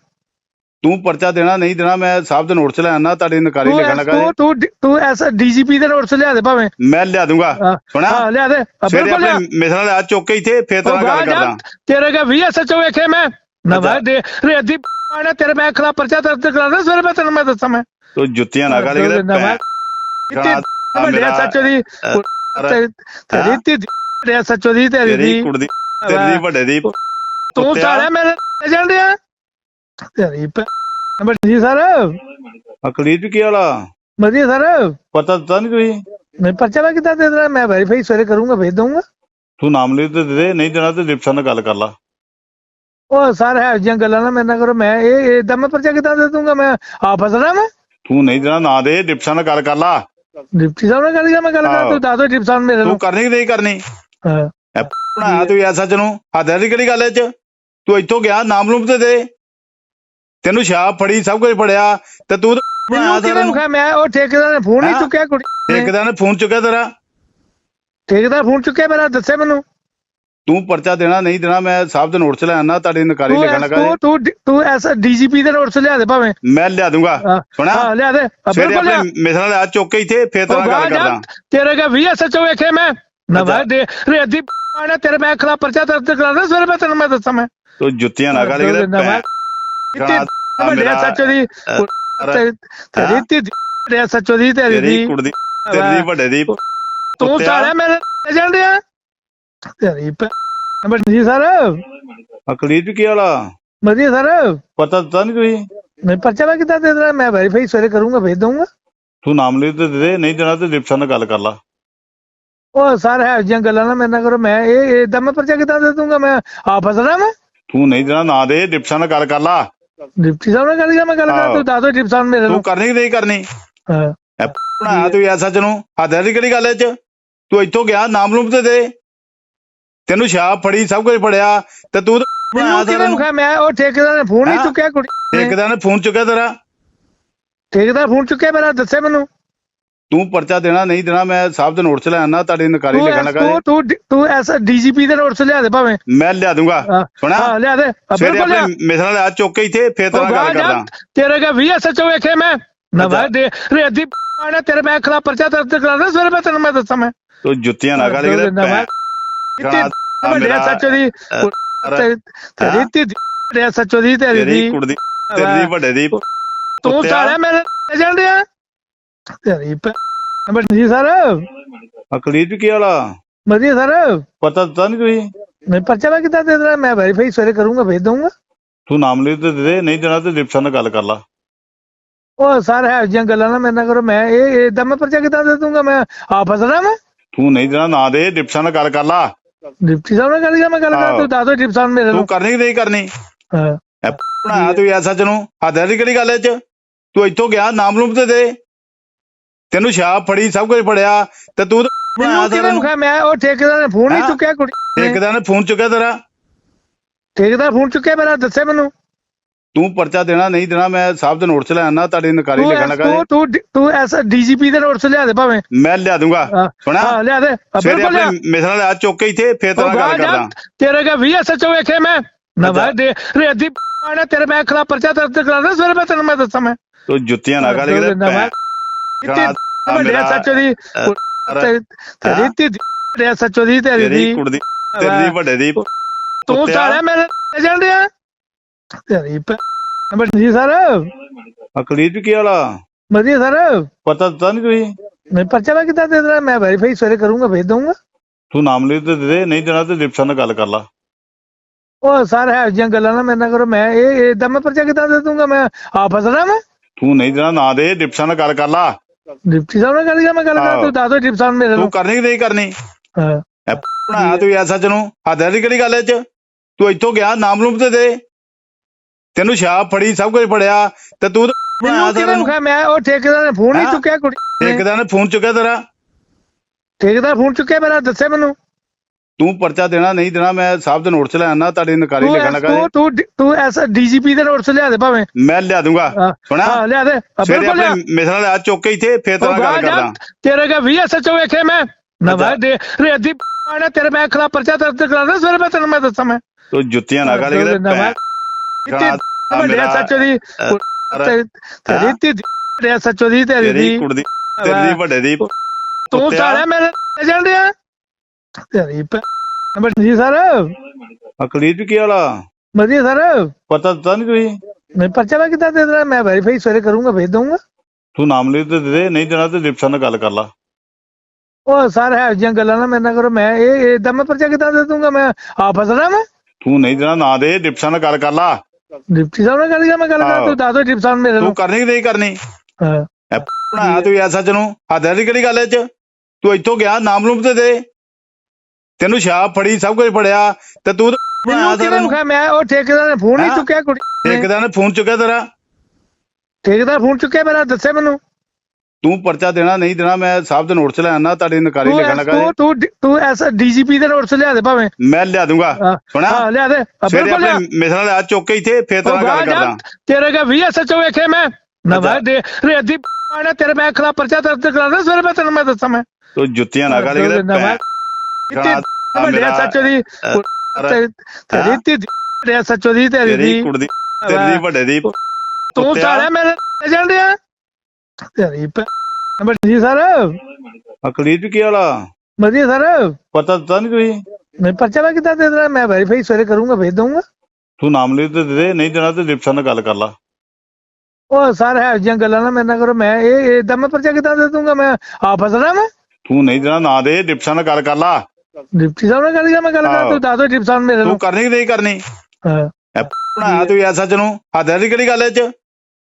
ਤੂੰ ਪਰਚਾ ਦੇਣਾ ਨਹੀਂ ਦੇਣਾ ਮੈਂ ਸਾਹਿਬ ਦੇ ਨੋਟ ਚ ਲੈ ਆਣਾ ਤੁਹਾਡੀ ਨਕਾਰੀ ਲਿਖਣ ਲੱਗਾ ਤੂੰ ਤੂੰ ਤੂੰ ਐਸਾ ਡੀਜੀਪੀ ਦੇ ਨੋਟਸ ਲਿਆ ਦੇ ਭਾਵੇਂ। ਮੈਂ ਲਿਆ ਦੂੰਗਾ। ਸੁਣਾ। ਹਾਂ ਲਿਆ ਦੇ। ਬਿਲਕੁਲ ਮਿਸਰਾਂ ਲਿਆ ਚੁੱਕ ਕੇ ਇੱਥੇ ਫੇਰ ਤੇਰਾ ਗੱਲ ਕਰਦਾ। ਤੇਰੇ ਕਾ ਵੀ ਐਸਐਚਓ ਵੇਖੇ ਮੈਂ। ਨਾ ਅੱਛਾ। ਬਾਹਰ ਦੇ। ਰੇਦੀ ਆਣਾ ਤੇਰੇ ਮੈਂ ਖਿਲਾਫ ਪਰਚਾ ਦਰਜ ਕਰਾਣਾ ਸਵੇਰੇ ਮੈਂ ਤੈਨੂੰ ਮੈਂ ਦੱਸਾਂ ਮੈਂ। ਤੂੰ ਜੁੱਤੀਆਂ ਨਾ ਗਾਲੀ ਕਿਤੇ ਕਿਤੇ ਦੀ ਤੇ- ਤੇਰੀ ਤੀ ਵੱਡੇ ਐਸਐਚਓ ਦੀ ਤੇਰੀ ਤੇਰੀ ਦੀ ਕੁੜੀ ਦੀ ਤੇਰੀ ਦੀ ਵੱਡੇ ਦੀ ਤੂੰ ਕੁੱਤਿਆ। ਸਾਰਾ ਮੇਰੇ ਏਜੰਟ ਆ ਤੇਰੀ ਪ- ਨੰਬਰ ਜੀ ਸਰ ਅਕਲੀਤ ਵੀ ਕੀ ਵਾਲਾ ਵਧੀਆ ਸਰ। ਪਤਾ ਦਿੱਤਾ ਨਹੀਂ ਤੁਸੀਂ? ਮੈਂ ਪਰਚਾ ਦੇ ਦੇਣਾ ਮੈਂ ਵੈਰੀਫਾਈ ਸਵੇਰੇ ਕਰੂੰਗਾ ਭੇਜ ਦਊਂਗਾ। ਤੂੰ ਨਾਮ ਲਿਖ ਤੇ ਦੇ ਦੇ ਨਹੀਂ ਦੇਣਾ ਤੇ ਡਿਪਸ਼ਨ ਨਾਲ ਗੱਲ ਕਰ ਲਾ। ਉਹ ਸਰ ਹੈ ਗੱਲਾਂ ਨਾ ਮੇਰੇ ਨਾਲ ਕਰੋ। ਮੈਂ ਇਹ ਇਦਾਂ ਮੈਂ ਪਰਚਾ ਕਿੱਦਾਂ ਦੇ ਦੂੰਗਾ ਮੈਂ ਆ ਫਸਣਾ ਮੈਂ ਤੂੰ ਨਹੀਂ ਦੇਣਾ ਨਾ ਦੇ ਡਿਪਸ਼ਨ ਨਾਲ ਗੱਲ ਕਰ ਲਾ। ਡਿਪਟੀ ਸਾਹਿਬ ਨਾਲ ਕਰ ਮੈਂ ਗੱਲ ਕਰ। ਤੂੰ ਦੱਸ ਦੋ ਡਿਪਟੀ ਸਾਹਿਬ ਮੇਰੇ ਤੂੰ ਕਰਨੀ ਕਿ ਨਹੀਂ ਕਰਨੀ ਹਾਂ। ਬਣਾਇਆ ਤੂੰ ਐਸਾ ਚ ਨੂੰ ਹੱਦਾਂ ਦੀ ਕਿਹੜੀ ਗੱਲ ਐ ਚ ਤੂੰ ਇੱਥੋਂ ਗਿਆ ਨਾਮ ਲੂਮ ਤੇ ਦੇ ਤੈਨੂੰ ਸ਼ਾਪ ਫੜੀ ਸਭ ਕੁਝ ਫੜਿਆ ਤੇ ਤੂੰ ਮੈਨੂੰ ਮੁਖਾ ਮੈਂ ਉਹ ਠੇਕੇਦਾਰ ਨੇ ਫੋਨ ਨਹੀਂ। ਚੁੱਕਿਆ ਕੁੜੀ। ਠੇਕੇਦਾਰ ਨੇ ਫੋਨ ਚੁੱਕਿਆ ਤੇਰਾ ਠੇਕੇਦਾਰ ਫੋਨ ਚੁੱਕਿਆ ਮੇਰਾ ਦੱਸੇ ਮੈਨੂੰ ਤੂੰ ਪਰਚਾ ਦੇਣਾ ਨਹੀਂ ਦੇਣਾ ਮੈਂ ਸਾਹਿਬ ਦੇ ਨੋਟ ਚ ਲੈ ਆਣਾ ਤੁਹਾਡੀ ਨਕਾਰੀ ਤੂੰ ਲਿਖਣ ਲੱਗਾ ਤੂੰ ਤੂੰ ਤੂੰ ਐਸਾ ਡੀਜੀਪੀ ਦੇ ਨੋਟਸ ਲਿਆ ਦੇ ਭਾਵੇਂ। ਮੈਂ ਲਿਆ ਦੂੰਗਾ। ਸੁਣਾ ਹਾਂ ਲਿਆ ਦੇ। ਆ, ਸਵੇਰੇ ਬਿਲਕੁਲ ਲਿਆ। ਆਪਣੇ ਮਿਸਰਾਂ ਲਿਆ ਚੁੱਕ ਕੇ ਇੱਥੇ ਫੇਰ ਤੇਰਾ ਉਹ ਗੱਲ ਬਾਹਰ ਜਾ, ਕਰਦਾ। ਤੇਰੇ ਕਾ ਵੀ ਐਸਐਚਓ ਵੇਖੇ ਮੈਂ। ਨਾ ਅੱਛਾ। ਦੇ ਰੇਦੀ ਆਣਾ ਤੇਰੇ ਮੈਂ ਖਿਲਾਫ ਪਰਚਾ ਦਰਜ ਕਰਾਣਾ ਸਵੇਰੇ ਮੈਂ ਤੈਨੂੰ ਮੈਂ ਦੱਸਾਂ ਮੈਂ। ਤੂੰ ਜੁੱਤੀਆਂ ਨਾ ਕਿਤੇ ਨਾ ਬਾਹਰ ਕਿਤੇ ਵੱਡੇ ਐਸਐਚਓ ਦੀ ਤੇਰੀ ਤੀ ਵੱਡੇ ਐਸਐਚਓ ਦੀ ਤੇਰੀ ਤੇਰੀ ਦੀ। ਕੁੜੀ ਦੀ ਤੇਰੀ ਦੀ ਵੱਡੇ ਦੀ ਤੂੰ ਕੁੱਤਿਆ। ਸਾਰਾ ਮੇਰੇ ਏਜੰਟ ਆ। ਤੇਰੀ ਨੰਬਰ ਜੀ ਸਰ। ਅਕਲੀਤ ਵੀ ਕੀ ਵਾਲਾ ਵਧੀਆ ਸਰ। ਪਤਾ ਦਿੱਤਾ ਨਹੀਂ ਤੁਸੀਂ? ਮੈਂ ਪਰਚਾ ਮੈਂ ਕਿੱਦਾਂ ਦੇ ਦੇਣਾ ਮੈਂ ਵੈਰੀਫਾਈ ਸਵੇਰੇ ਕਰੂੰਗਾ ਭੇਜ ਦਊਂਗਾ। ਤੂੰ ਨਾਮ ਲਿਖ ਤੇ ਦੇ ਦੇ ਨਹੀਂ ਦੇਣਾ ਤੇ ਡਿਪਸ਼ਨ ਨਾਲ ਗੱਲ ਕਰ ਲਾ। ਉਹ ਸਰ ਹੈ ਜਿਹੀਆਂ ਗੱਲਾਂ ਨਾ ਮੇਰੇ ਨਾਲ ਕਰੋ। ਮੈਂ ਇਹ ਇਦਾਂ ਮੈਂ ਪਰਚਾ ਕਿੱਦਾਂ ਦੇ ਦੂੰਗਾ ਮੈਂ ਆ ਫਸਣਾ ਮੈਂ ਤੂੰ ਨਹੀਂ ਦੇਣਾ ਨਾ ਦੇ ਡਿਪਸ਼ਨ ਨਾਲ ਗੱਲ ਕਰ ਲਾ। ਡਿਪਟੀ ਸਾਹਿਬ ਨਾਲ ਗੱਲ ਕਰ ਮੈਂ ਗੱਲ ਕਰ। ਤੂੰ ਦੱਸ ਦੋ ਡਿਪਟੀ ਸਾਹਿਬ ਮੇਰੇ ਤੂੰ ਨੂੰ ਕਰਨੀ ਕਿ ਨਹੀਂ ਕਰਨੀ? ਹਾਂ। ਬਣਾਇਆ ਤੂੰ ਐਸਾ ਚ ਨੂੰ? ਹੱਦਾਂ ਦੀ ਕਿਹੜੀ ਗੱਲ ਐ ਚ? ਤੂੰ ਇੱਥੋਂ ਗਿਆ ਨਾਮ ਲੂਮ ਤੇ ਦੇ। ਤੈਨੂੰ ਸ਼ਾਪ ਫੜੀ ਸਭ ਕੁਝ ਫੜਿਆ ਤੇ ਤੂੰ ਮੈਨੂੰ ਕਿਹਨੇ ਮੁਖਾ ਮੈਂ ਉਹ ਠੇਕੇਦਾਰ ਨੇ ਫੋਨ ਨਹੀਂ ਹਾਂ। ਚੁੱਕਿਆ ਕੁੜੀ ਨੇ। ਠੇਕੇਦਾਰ ਨੇ ਫੋਨ ਚੁੱਕਿਆ ਤੇਰਾ? ਠੇਕੇਦਾਰ ਫੋਨ ਚੁੱਕਿਆ ਮੇਰਾ ਦੱਸੇ ਮੈਨੂੰ। ਤੂੰ ਪਰਚਾ ਦੇਣਾ ਨਹੀਂ ਦੇਣਾ ਮੈਂ ਸਾਹਿਬ ਦੇ ਨੋਟ ਚ ਲੈ ਆਣਾ ਤੁਹਾਡੀ ਨਕਾਰੀ ਤੂੰ ਲਿਖਣ ਲੱਗਾ ਤੂੰ ਤੂੰ ਡੀ- ਤੂੰ ਐਸਾ ਡੀਜੀਪੀ ਦੇ ਨੋਟਸ ਲਿਆ ਦੇ ਭਾਵੇਂ। ਮੈਂ ਲਿਆ ਦੂੰਗਾ। ਹਾਂ, ਸੁਣਾ ਹਾਂ ਲਿਆ ਦੇ। ਆ, ਸਵੇਰੇ ਬਿਲਕੁਲ ਲਿਆ। ਆਪਣੇ ਮਿਸਰਾਂ ਲਿਆ ਚੁੱਕ ਕੇ ਇੱਥੇ ਫੇਰ ਤੇਰਾ ਉਹ ਗੱਲ ਬਾਹਰ ਜਾ, ਕਰਦਾ ਤੇਰੇ ਕਾ ਵੀ ਐਸਐਚਓ ਵੇਖੇ ਮੈਂ। ਨਾ ਅੱਛਾ। ਦੇ ਰੇਦੀ ਆਣਾ ਤੇਰੇ ਮੈਂ ਖਿਲਾਫ ਪਰਚਾ ਦਰਜ ਕਰਾਣਾ ਸਵੇਰੇ ਮੈਂ ਤੈਨੂੰ ਮੈਂ ਦੱਸਾਂ ਮੈਂ। ਤੂੰ ਜੁੱਤੀਆਂ ਨਾ ਕਿਤੇ ਨਾ ਬਾਹਰ ਕਿਤੇ ਵੱਡੇ ਐਸਐਚਓ ਦੀ ਤੇ- ਤੇਰੀ ਤੀ ਵੱਡੇ ਐਸਐਚਓ ਦੀ ਤੇਰੀ ਤੇਰੀ ਦੀ ਕੁੜੀ ਤੇਰੀ ਵੱਡੇ ਦੀ ਤੂੰ। ਸਾਰਾ ਮੇਰੇ ਏਜੰਟ ਆ ਤੇਰੀ ਨੰਬਰ ਜੀ ਸਰ। ਅਕਲੀਤ ਕੀ ਵਾਲਾ ਵਧੀਆ ਸਰ। ਪਤਾ ਦਿੱਤਾ ਨਹੀਂ ਤੁਸੀਂ? ਮੈਂ ਪਰਚਾ ਮੈਂ ਕਿੱਦਾਂ ਦੇ ਦੇਣਾ? ਮੈਂ ਵੈਰੀਫਾਈ ਸਵੇਰੇ ਕਰੂੰਗਾ ਭੇਜ ਦਊਂਗਾ। ਤੂੰ ਨਾਮ ਲਿਖ ਤੇ ਦੇ ਦੇ ਨਹੀਂ ਦੇਣਾ ਤੇ ਡਿਪਸ਼ਨ ਨਾਲ ਗੱਲ ਕਰ ਲਾ। ਉਹ ਸਰ ਹੈ ਜਿਹੀਆਂ ਗੱਲਾਂ ਨਾ ਮੇਰੇ ਨਾਲ ਕਰੋ। ਮੈਂ ਇਹ ਇਦਾਂ ਮੈਂ ਪਰਚਾ ਕਿੱਦਾਂ ਦੇ ਦੂੰਗਾ ਮੈਂ ਆ ਫਸਣਾ ਮੈਂ ਤੂੰ ਨਹੀਂ ਦੇਣਾ ਨਾ ਦੇ ਡਿਪਸ਼ਨ ਨਾਲ ਗੱਲ ਕਰ ਲਾ। ਡਿਪਟੀ ਸਾਹਿਬ ਨਾਲ ਗੱਲ ਕਰ ਮੈਂ ਗੱਲ ਕਰ? ਆਹੋ। ਤੂੰ ਦੱਸ ਦੋ ਡਿਪਟੀ ਸਾਹਿਬ ਮੇਰੇ ਤੂੰ ਨੂੰ। ਕਰਨੀ ਕਿ ਨਹੀਂ ਕਰਨੀ? ਹਾਂ। ਬਣਾਇਆ ਤੂੰ ਐਸਾ ਚ ਨੂੰ। ਹੱਦਾਂ ਦੀ ਕਿਹੜੀ ਗੱਲ ਐ ਚ? ਤੂੰ ਇੱਥੋਂ ਗਿਆ ਨਾਮ ਲੂਮ ਤੇ ਦੇ। ਤੈਨੂੰ ਸ਼ਾਪ ਫੜੀ ਸਭ ਕੁਝ ਫੜਿਆ। ਤੇ ਤੂੰ ਤਾਂ ਬਣਾਇਆ ਮੈਨੂੰ ਕਿਹਨੇ ਸਾਰਿਆਂ ਨੂੰ। ਮੈਂ ਉਹ ਠੇਕੇਦਾਰ ਨੇ ਫੋਨ ਨਹੀਂ ਹਾਂ। ਚੁੱਕਿਆ ਕੁੜੀ ਨੇ। ਠੇਕੇਦਾਰ ਨੇ ਫੋਨ ਚੁੱਕਿਆ ਤੇਰਾ। ਠੇਕੇਦਾਰ ਫੋਨ ਚੁੱਕਿਆ ਮੇਰਾ ਦੱਸੇ ਮੈਨੂੰ। ਤੂੰ ਪਰਚਾ ਦੇਣਾ ਨਹੀਂ ਦੇਣਾ ਮੈਂ ਸਾਹਿਬ ਦੇ ਨੋਟ ਚ ਲੈ ਆਣਾ ਤੁਹਾਡੀ ਨਕਾਰੀ ਤੂੰ ਲਿਖਣ ਲੱਗਾ ਤੂੰ ਤੂੰ ਡੀ- ਤੂੰ ਐਸਾ ਡੀਜੀਪੀ ਦੇ ਨੋਟਸ ਲਿਆ ਦੇ ਭਾਵੇਂ। ਮੈਂ ਲਿਆ ਦੂੰਗਾ। ਹਾਂ, ਸੁਣਾ ਹਾਂ ਲਿਆ ਦੇ। ਸਵੇਰੇ ਬਿਲਕੁਲ ਲਿਆ। ਆਪਣੇ ਮਿਸਰਾਂ ਲਿਆ ਚੁੱਕ ਕੇ ਇੱਥੇ ਫੇਰ ਤੇਰਾ ਗੱਲ ਕਰਦਾ। ਤੇਰੇ ਕਾ ਵੀ ਐਸਐਚਓ ਵੇਖੇ ਮੈਂ। ਨਾ ਅੱਛਾ। ਬਾਹਰ ਦੇ ਰੇਦੀ ਆਣਾ ਤੇਰੇ ਮੈਂ ਖਿਲਾਫ ਪਰਚਾ ਦਰਜ ਕਰਾਣਾ ਸਵੇਰੇ ਮੈਂ ਤੈਨੂੰ ਮੈਂ ਦੱਸਾਂ ਮੈਂ। ਤੂੰ ਜੁੱਤੀਆਂ ਨਾ ਗਾਲੀ ਨਾ ਕਿਤੇ ਬਾਹਰ ਕਿਤੇ ਆ ਵੱਡੇ ਸੱਚੋ ਦੀ ਤੇਰੀ ਤੇਰੀ ਧੀ ਵੱਡੇ ਸੱਚੋ ਦੀ ਤੇਰੀ ਤੇਰੀ ਦੀ। ਕੁੜੀ ਦੀ ਤੇਰੀ ਦੀ ਵੱਡੇ ਦੀ ਤੂੰ ਕੁੱਤਿਆ। ਸਾਲਿਆ ਮੇਰੇ ਏਜੰਟ ਆ। ਤੇਰੀ ਬਟ ਜੀ ਸਰ। ਅਕਲੀਤ ਕੀ ਵਾਲਾ ਵਧੀਆ ਸਰ। ਪਤਾ ਦਿੱਤਾ ਨਹੀਂ ਤੁਸੀਂ? ਮੈਂ ਪਰਚਾ ਵਾ ਕਿੱਦਾਂ ਦੇ ਦੇਣਾ ਮੈਂ ਵੈਰੀਫਾਈ ਸਵੇਰੇ ਕਰੂੰਗਾ ਭੇਜ ਦਊਂਗਾ। ਤੂੰ ਨਾਮ ਲਿਖ ਤੇ ਦੇ ਦੇ ਨਹੀਂ ਦੇਣਾ ਤੇ ਡਿਪਸ਼ਨ ਨਾਲ ਗੱਲ ਕਰ ਲਾ। ਉਹ ਸਰ ਹੈ ਜਿਹੀਆਂ ਗੱਲਾਂ ਨਾ ਮੇਰੇ ਨਾਲ ਕਰੋ। ਮੈਂ ਇਹ ਇਦਾਂ ਮੈਂ ਪਰਚਾ ਕਿੱਦਾਂ ਦੇ ਦੂੰਗਾ ਮੈਂ ਆ ਫਸਣਾ ਮੈਂ ਤੂੰ ਨਹੀਂ ਦੇਣਾ ਨਾ ਦੇ ਡਿਪਸ਼ਨ ਨਾਲ ਗੱਲ ਕਰ ਲਾ। ਡਿਪਟੀ ਸਾਹਿਬ ਨਾਲ ਗੱਲ ਕਰ ਮੈਂ ਗੱਲ ਕਰਾਂ ਤੂੰ ਦੱਸ ਦੋ ਡਿਪਟੀ ਸਾਹਿਬ ਮੇਰੇ ਤੂੰ ਨੂੰ ਕਰਨੀ ਕਿ ਨਹੀਂ ਕਰਨੀ? ਹਾਂ। ਇਹ ਬਣਾਇਆ ਤੂੰ ਐਸਾ ਨੂੰ? ਹੱਦਾਂ ਦੀ ਕਿਹੜੀ ਗੱਲ ਐ ਚ? ਤੂੰ ਇੱਥੋਂ ਗਿਆ ਨਾਮ ਲੂਮ ਤੇ ਦੇ। ਤੈਨੂੰ ਸ਼ਾਪ ਫੜੀ ਸਭ ਕੁਝ ਫੜਿਆ ਤੇ ਤੂੰ ਮੈਨੂੰ ਕਿਹਨੇ ਸਾਰਿਆਂ ਨੂੰ ਮੁਖਾ ਮੈਂ ਉਹ ਠੇਕੇਦਾਰ ਨੇ ਫੋਨ ਨਹੀਂ ਹਾਂ। ਚੁੱਕਿਆ ਕੁੜੀ ਨੇ। ਠੇਕੇਦਾਰ ਨੇ ਫੋਨ ਚੁੱਕਿਆ ਤੇਰਾ? ਠੇਕੇਦਾਰ ਫੋਨ ਚੁੱਕਿਆ ਮੇਰਾ ਦੱਸੇ ਮੈਨੂੰ। ਤੂੰ ਪਰਚਾ ਦੇਣਾ ਨਹੀਂ ਦੇਣਾ ਮੈਂ ਸਾਹਿਬ ਦੇ ਨੋਟ ਚ ਲੈ ਆਣਾ ਤੁਹਾਡੀ ਨਕਾਰੀ ਤੂੰ ਲਿਖਣ ਐਸ- ਲੱਗਾ ਤੂੰ ਤੂੰ ਡੀ- ਤੂੰ ਐਸਾ ਡੀਜੀਪੀ ਦੇ ਨੋਟਸ ਲਿਆ ਦੇ ਭਾਵੇਂ। ਮੈਂ ਲਿਆ ਦੂੰਗਾ। ਹਾਂ, ਸੁਣਾ ਹਾਂ ਲਿਆ ਦੇ। ਆ, ਸਵੇਰੇ ਬਿਲਕੁਲ ਲਿਆ। ਆਪਣੇ ਮਿਸਰਾਂ ਲਿਆ ਚੁੱਕ ਕੇ ਇੱਥੇ ਫੇਰ ਤੇਰਾ ਉਹ ਗੱਲ ਬਾਹਰ ਜਾ, ਕਰਦਾ। ਤੇਰੇ ਕਾ ਵੀ ਐਸਐਚਓ ਵੇਖੇ ਮੈਂ। ਨਾ ਅੱਛਾ। ਦੇ ਰੇਦੀ ਪਾਣਾ ਤੇਰੇ ਮੈਂ ਖਿਲਾਫ ਪਰਚਾ ਦਰਜ ਕਰਾਣਾ ਸਵੇਰੇ ਮੈਂ ਤੈਨੂੰ ਮੈਂ ਦੱਸਾਂ ਮੈਂ। ਤੂੰ ਜੁੱਤੀਆਂ ਨਾ ਗਾਲੀ ਕਿਤੇ ਨਾ ਮੈਂ ਭੈਣ ਵੱਡੇ ਮੇਰਾ- ਸੱਚੋ ਦੀ ਅਰੇ, ਤੇਰੀ ਤੇਰੀ ਧੀ ਵੱਡੇ ਸੱਚੋ ਦੀ ਤੇਰੀ ਤੇਰੀ ਦੀ ਕੁੜੀ ਦੀ ਤੇਰੀ ਦੀ ਵੱਡੇ ਦੀ ਤੂੰ ਕੁੱਤਿਆ। ਸਾਲਿਆ ਮੇਰੇ ਏਜੰਟ ਆ ਤੇਰੀ ਬਟ ਜੀ ਸਰ। ਅਕਲੀਤ ਕੀ ਵਾਲਾ ਵਧੀਆ ਸਰ। ਪਤਾ ਦਿੱਤਾ ਨਹੀਂ ਤੁਸੀਂ? ਮੈਂ ਪਰਚਾ ਵਾ ਕਿੱਦਾਂ ਦੇ ਦੇਣਾ ਮੈਂ ਵੈਰੀਫਾਈ ਸਵੇਰੇ ਕਰੂੰਗਾ ਭੇਜ ਦਊਂਗਾ। ਤੂੰ ਨਾਮ ਲਿਖ ਤੇ ਦੇ ਦੇ ਨਹੀਂ ਦੇਣਾ ਤੇ ਡਿਪਸ਼ਨ ਨਾਲ ਗੱਲ ਕਰ ਲਾ। ਉਹ ਸਰ ਹੈ ਜਿਹੀਆਂ ਗੱਲਾਂ ਨਾ ਮੇਰੇ ਨਾਲ ਕਰੋ। ਮੈਂ ਇਹ ਇਦਾਂ ਮੈਂ ਪਰਚਾ ਕਿੱਦਾਂ ਦੇ ਦੂੰਗਾ ਮੈਂ ਆ ਫਸਣਾ ਮੈਂ ਤੂੰ ਨਹੀਂ ਦੇਣਾ ਨਾ ਦੇ ਡਿਪਸ਼ਨ ਨਾਲ ਗੱਲ ਕਰ ਲਾ। ਡਿਪਟੀ ਸਾਹਿਬ ਨਾਲ ਗੱਲ ਕਰ ਮੈਂ ਗੱਲ ਕਰਾਂ। ਤੂੰ ਦੱਸ ਦੋ ਡਿਪਟੀ ਸਾਹਿਬ ਮੇਰੇ ਤੂੰ ਨੂੰ। ਕਰਨੀ ਕਿ ਨਹੀਂ ਕਰਨੀ? ਹਾਂ। ਬਣਾਇਆ ਤੂੰ ਐਸਾ ਨੂੰ? ਹੱਦਾਂ ਦੀ ਕਿਹੜੀ ਗੱਲ ਐ ਚ? ਤੂੰ ਇੱਥੋਂ ਗਿਆ ਨਾਮ ਲੂਮ ਤੇ ਦੇ। ਤੈਨੂੰ ਸ਼ਾਪ ਫੜੀ ਸਭ ਕੁਝ ਫੜਿਆ ਤੇ ਤੂੰ ਤਾਂ ਬਣਾਇਆ ਮੈਨੂੰ ਕਿਹਨੇ ਸਾਰਿਆਂ ਨੂੰ ਮੁਖਾ ਮੈਂ ਉਹ ਠੇਕੇਦਾਰ ਨੇ ਫੋਨ ਨਹੀਂ ਹਾਂ। ਚੁੱਕਿਆ ਕੁੜੀ ਨੇ। ਠੇਕੇਦਾਰ ਨੇ ਫੋਨ ਚੁੱਕਿਆ ਤੇਰਾ। ਠੇਕੇਦਾਰ ਫੋਨ ਚੁੱਕਿਆ ਮੇਰਾ ਦੱਸੇ ਮੈਨੂੰ। ਤੂੰ ਪਰਚਾ ਦੇਣਾ ਨਹੀਂ ਦੇਣਾ ਮੈਂ ਸਾਹਿਬ ਦੇ ਨੋਟ ਚ ਲੈ ਆਣਾ ਤੁਹਾਡੀ ਨਕਾਰੀ ਤੂੰ ਲਿਖਣ ਲੱਗਾ ਤੂੰ ਤੂੰ ਤੂੰ ਐਸਾ ਡੀਜੀਪੀ ਦੇ ਨੋਟਸ ਲਿਆ ਦੇ ਭਾਵੇਂ। ਮੈਂ ਲਿਆ ਦੂੰਗਾ। ਸੁਣਾ। ਹਾਂ ਲਿਆ ਦੇ। ਬਿਲਕੁਲ ਮਿਸਰਾਂ ਲਿਆ। ਚੁੱਕ ਕੇ ਇੱਥੇ ਫੇਰ ਤੇਰਾ ਗੱਲ ਕਰਦਾ। ਤੇਰੇ ਕਾ ਵੀ ਐਸਐਚਓ ਵੇਖੇ ਮੈਂ। ਨਾ ਅੱਛਾ। ਭਾਈ ਦੇ। ਰੇਦੀ ਪਾਣਾ ਤੇਰੇ ਮੈਂ ਖਿਲਾਫ ਪਰਚਾ ਦਰਜ ਕਰਾਣਾ ਸਵੇਰੇ ਮੈਂ ਤੈਨੂੰ ਮੈਂ ਦੱਸਾਂ ਮੈਂ। ਤੂੰ ਜੁੱਤੀਆਂ ਨਾ ਗਾਲੀ ਕਿਤੇ ਮੇਰਾ- ਸੱਚੋ ਦੀ। ਤੇਰੀ ਤੇਰੀ ਧੀ ਵੱਡੇ ਸੱਚੋ ਦੀ ਤੇਰੀ ਤੇਰੀ ਦੀ ਕੁੜੀ ਤੇਰੀ ਵੱਡੇ ਦੀ। ਤੂੰ। ਸਾਲਿਆ ਮੇਰੇ ਏਜੰਟ ਆ ਤੇਰੀ ਬਟ ਜੀ ਸਰ। ਅਕਲੀਤ ਕੀ ਵਾਲਾ? ਵਧੀਆ ਸਰ। ਪਤਾ ਦਿੱਤਾ ਨਹੀਂ ਤੁਸੀਂ? ਮੈਂ ਪਰਚਾ ਵਾ ਕਿੱਦਾਂ ਦੇ ਦੇਣਾ ਮੈਂ ਵੈਰੀਫਾਈ ਸਵੇਰੇ ਕਰੂੰਗਾ ਭੇਜ ਦਊਂਗਾ। ਤੂੰ ਨਾਮ ਲਿਖ ਤੇ ਦੇ ਦੇ ਨਹੀਂ ਦੇਣਾ ਤੇ ਡਿਪਸ਼ਨ ਨਾਲ ਗੱਲ ਕਰ ਲਾ। ਉਹ ਸਰ ਹੈ ਜਿਹੀਆਂ ਗੱਲਾਂ ਨਾ ਮੇਰੇ ਨਾਲ ਕਰੋ। ਮੈਂ ਇਹ ਇਦਾਂ ਮੈਂ ਪਰਚਾ ਕਿੱਦਾਂ ਦੇ ਦੂੰਗਾ ਮੈਂ ਆ ਫਸਣਾ ਮੈਂ ਤੂੰ ਨਹੀਂ ਦੇਣਾ ਨਾ ਦੇ ਡਿਪਸ਼ਨ ਨਾਲ ਗੱਲ ਕਰ ਲਾ। ਡਿਪਟੀ ਸਾਹਿਬ ਨਾਲ ਕਰ ਮੈਂ ਗੱਲ ਕਰਾਂ। ਤੂੰ ਦੱਸ ਦੋ ਡਿਪਟੀ ਸਾਹਿਬ ਮੇਰੇ ਤੂੰ ਕਰਨੀ ਕਿ ਨਹੀਂ ਕਰਨੀ? ਹਾਂ। ਬਣਾਇਆ ਤੂੰ ਐਸਾ ਨੂੰ। ਹੱਦਾਂ ਦੀ ਕਿਹੜੀ ਗੱਲ ਐ ਚ?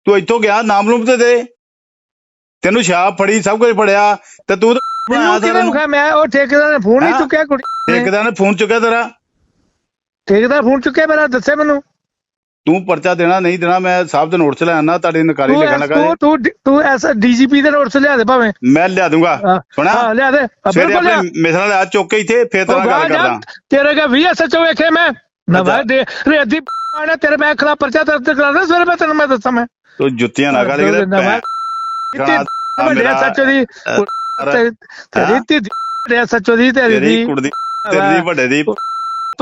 ਤੂੰ ਇੱਥੋਂ ਗਿਆ ਨਾਮ ਲੂਮ ਤੇ ਦੇ। ਤੈਨੂੰ ਸ਼ਾਪ ਫੜੀ ਸਭ ਕੁਝ ਫੜਿਆ ਤੇ ਤੂੰ ਮੈਨੂੰ ਨੂੰ ਮੁਖਾ ਮੈਂ ਉਹ ਠੇਕੇਦਾਰ ਨੇ ਫੋਨ ਨਹੀਂ ਹਾਂ। ਚੁੱਕਿਆ ਕੁੜੀ। ਠੇਕੇਦਾਰ ਨੇ ਫੋਨ ਚੁੱਕਿਆ ਤੇਰਾ? ਠੇਕੇਦਾਰ ਫੋਨ ਚੁੱਕਿਆ ਮੇਰਾ ਦੱਸੇ ਮੈਨੂੰ। ਤੂੰ ਪਰਚਾ ਦੇਣਾ ਨਹੀਂ ਦੇਣਾ ਮੈਂ ਸਾਹਿਬ ਦੇ ਨੋਟ ਚ ਲੈ ਆਣਾ ਤੁਹਾਡੀ ਨਕਾਰੀ ਲਿਖਣ ਲੱਗਾ ਤੂੰ ਤੂੰ ਤੂੰ ਐਸਾ ਡੀਜੀਪੀ ਦੇ ਨੋਟਸ ਲਿਆ ਦੇ ਭਾਵੇਂ। ਮੈਂ ਲਿਆ ਦੂੰਗਾ ਸੁਣਾ ਹਾਂ ਲਿਆ ਦੇ। ਬਿਲਕੁਲ ਮਿਸਰਾਂ ਲਿਆ ਚੁੱਕ ਕੇ ਇੱਥੇ ਫੇਰ ਤੇਰਾ ਗੱਲ ਕਰਦਾ। ਤੇਰੇ ਕਾ ਵੀ ਐਸਐਚਓ ਵੇਖੇ ਮੈਂ। ਨਾ ਅੱਛਾ। ਭਾਈ ਦੇ ਰੇਦੀ ਪਾਣਾ ਤੇਰੇ ਮੈਂ ਖਿਲਾਫ ਪਰਚਾ ਦਰਜ ਕਰਾਣਾ ਸਵੇਰੇ ਮੈਂ ਤੈਨੂੰ ਮੈਂ ਦੱਸਾਂ ਮੈਂ। ਤੂੰ ਜੁੱਤੀਆਂ ਨਾ ਗਾਲੀ ਕਿਤੇ ਮੈਂ ਭੈਣ ਵੱਡੇ ਮੇਰਾ- ਸੱਚੋ ਦੀ ਅਰੇ, ਤੇਰੀ ਤੇਰੀ ਧੀ ਵੱਡੇ ਸੱਚੋ ਦੀ ਤੇਰੀ ਤੇਰੀ ਦੀ ਕੁੜੀ ਦੀ ਤੇਰੀ ਦੀ ਵੱਡੇ ਦੀ ਤੂੰ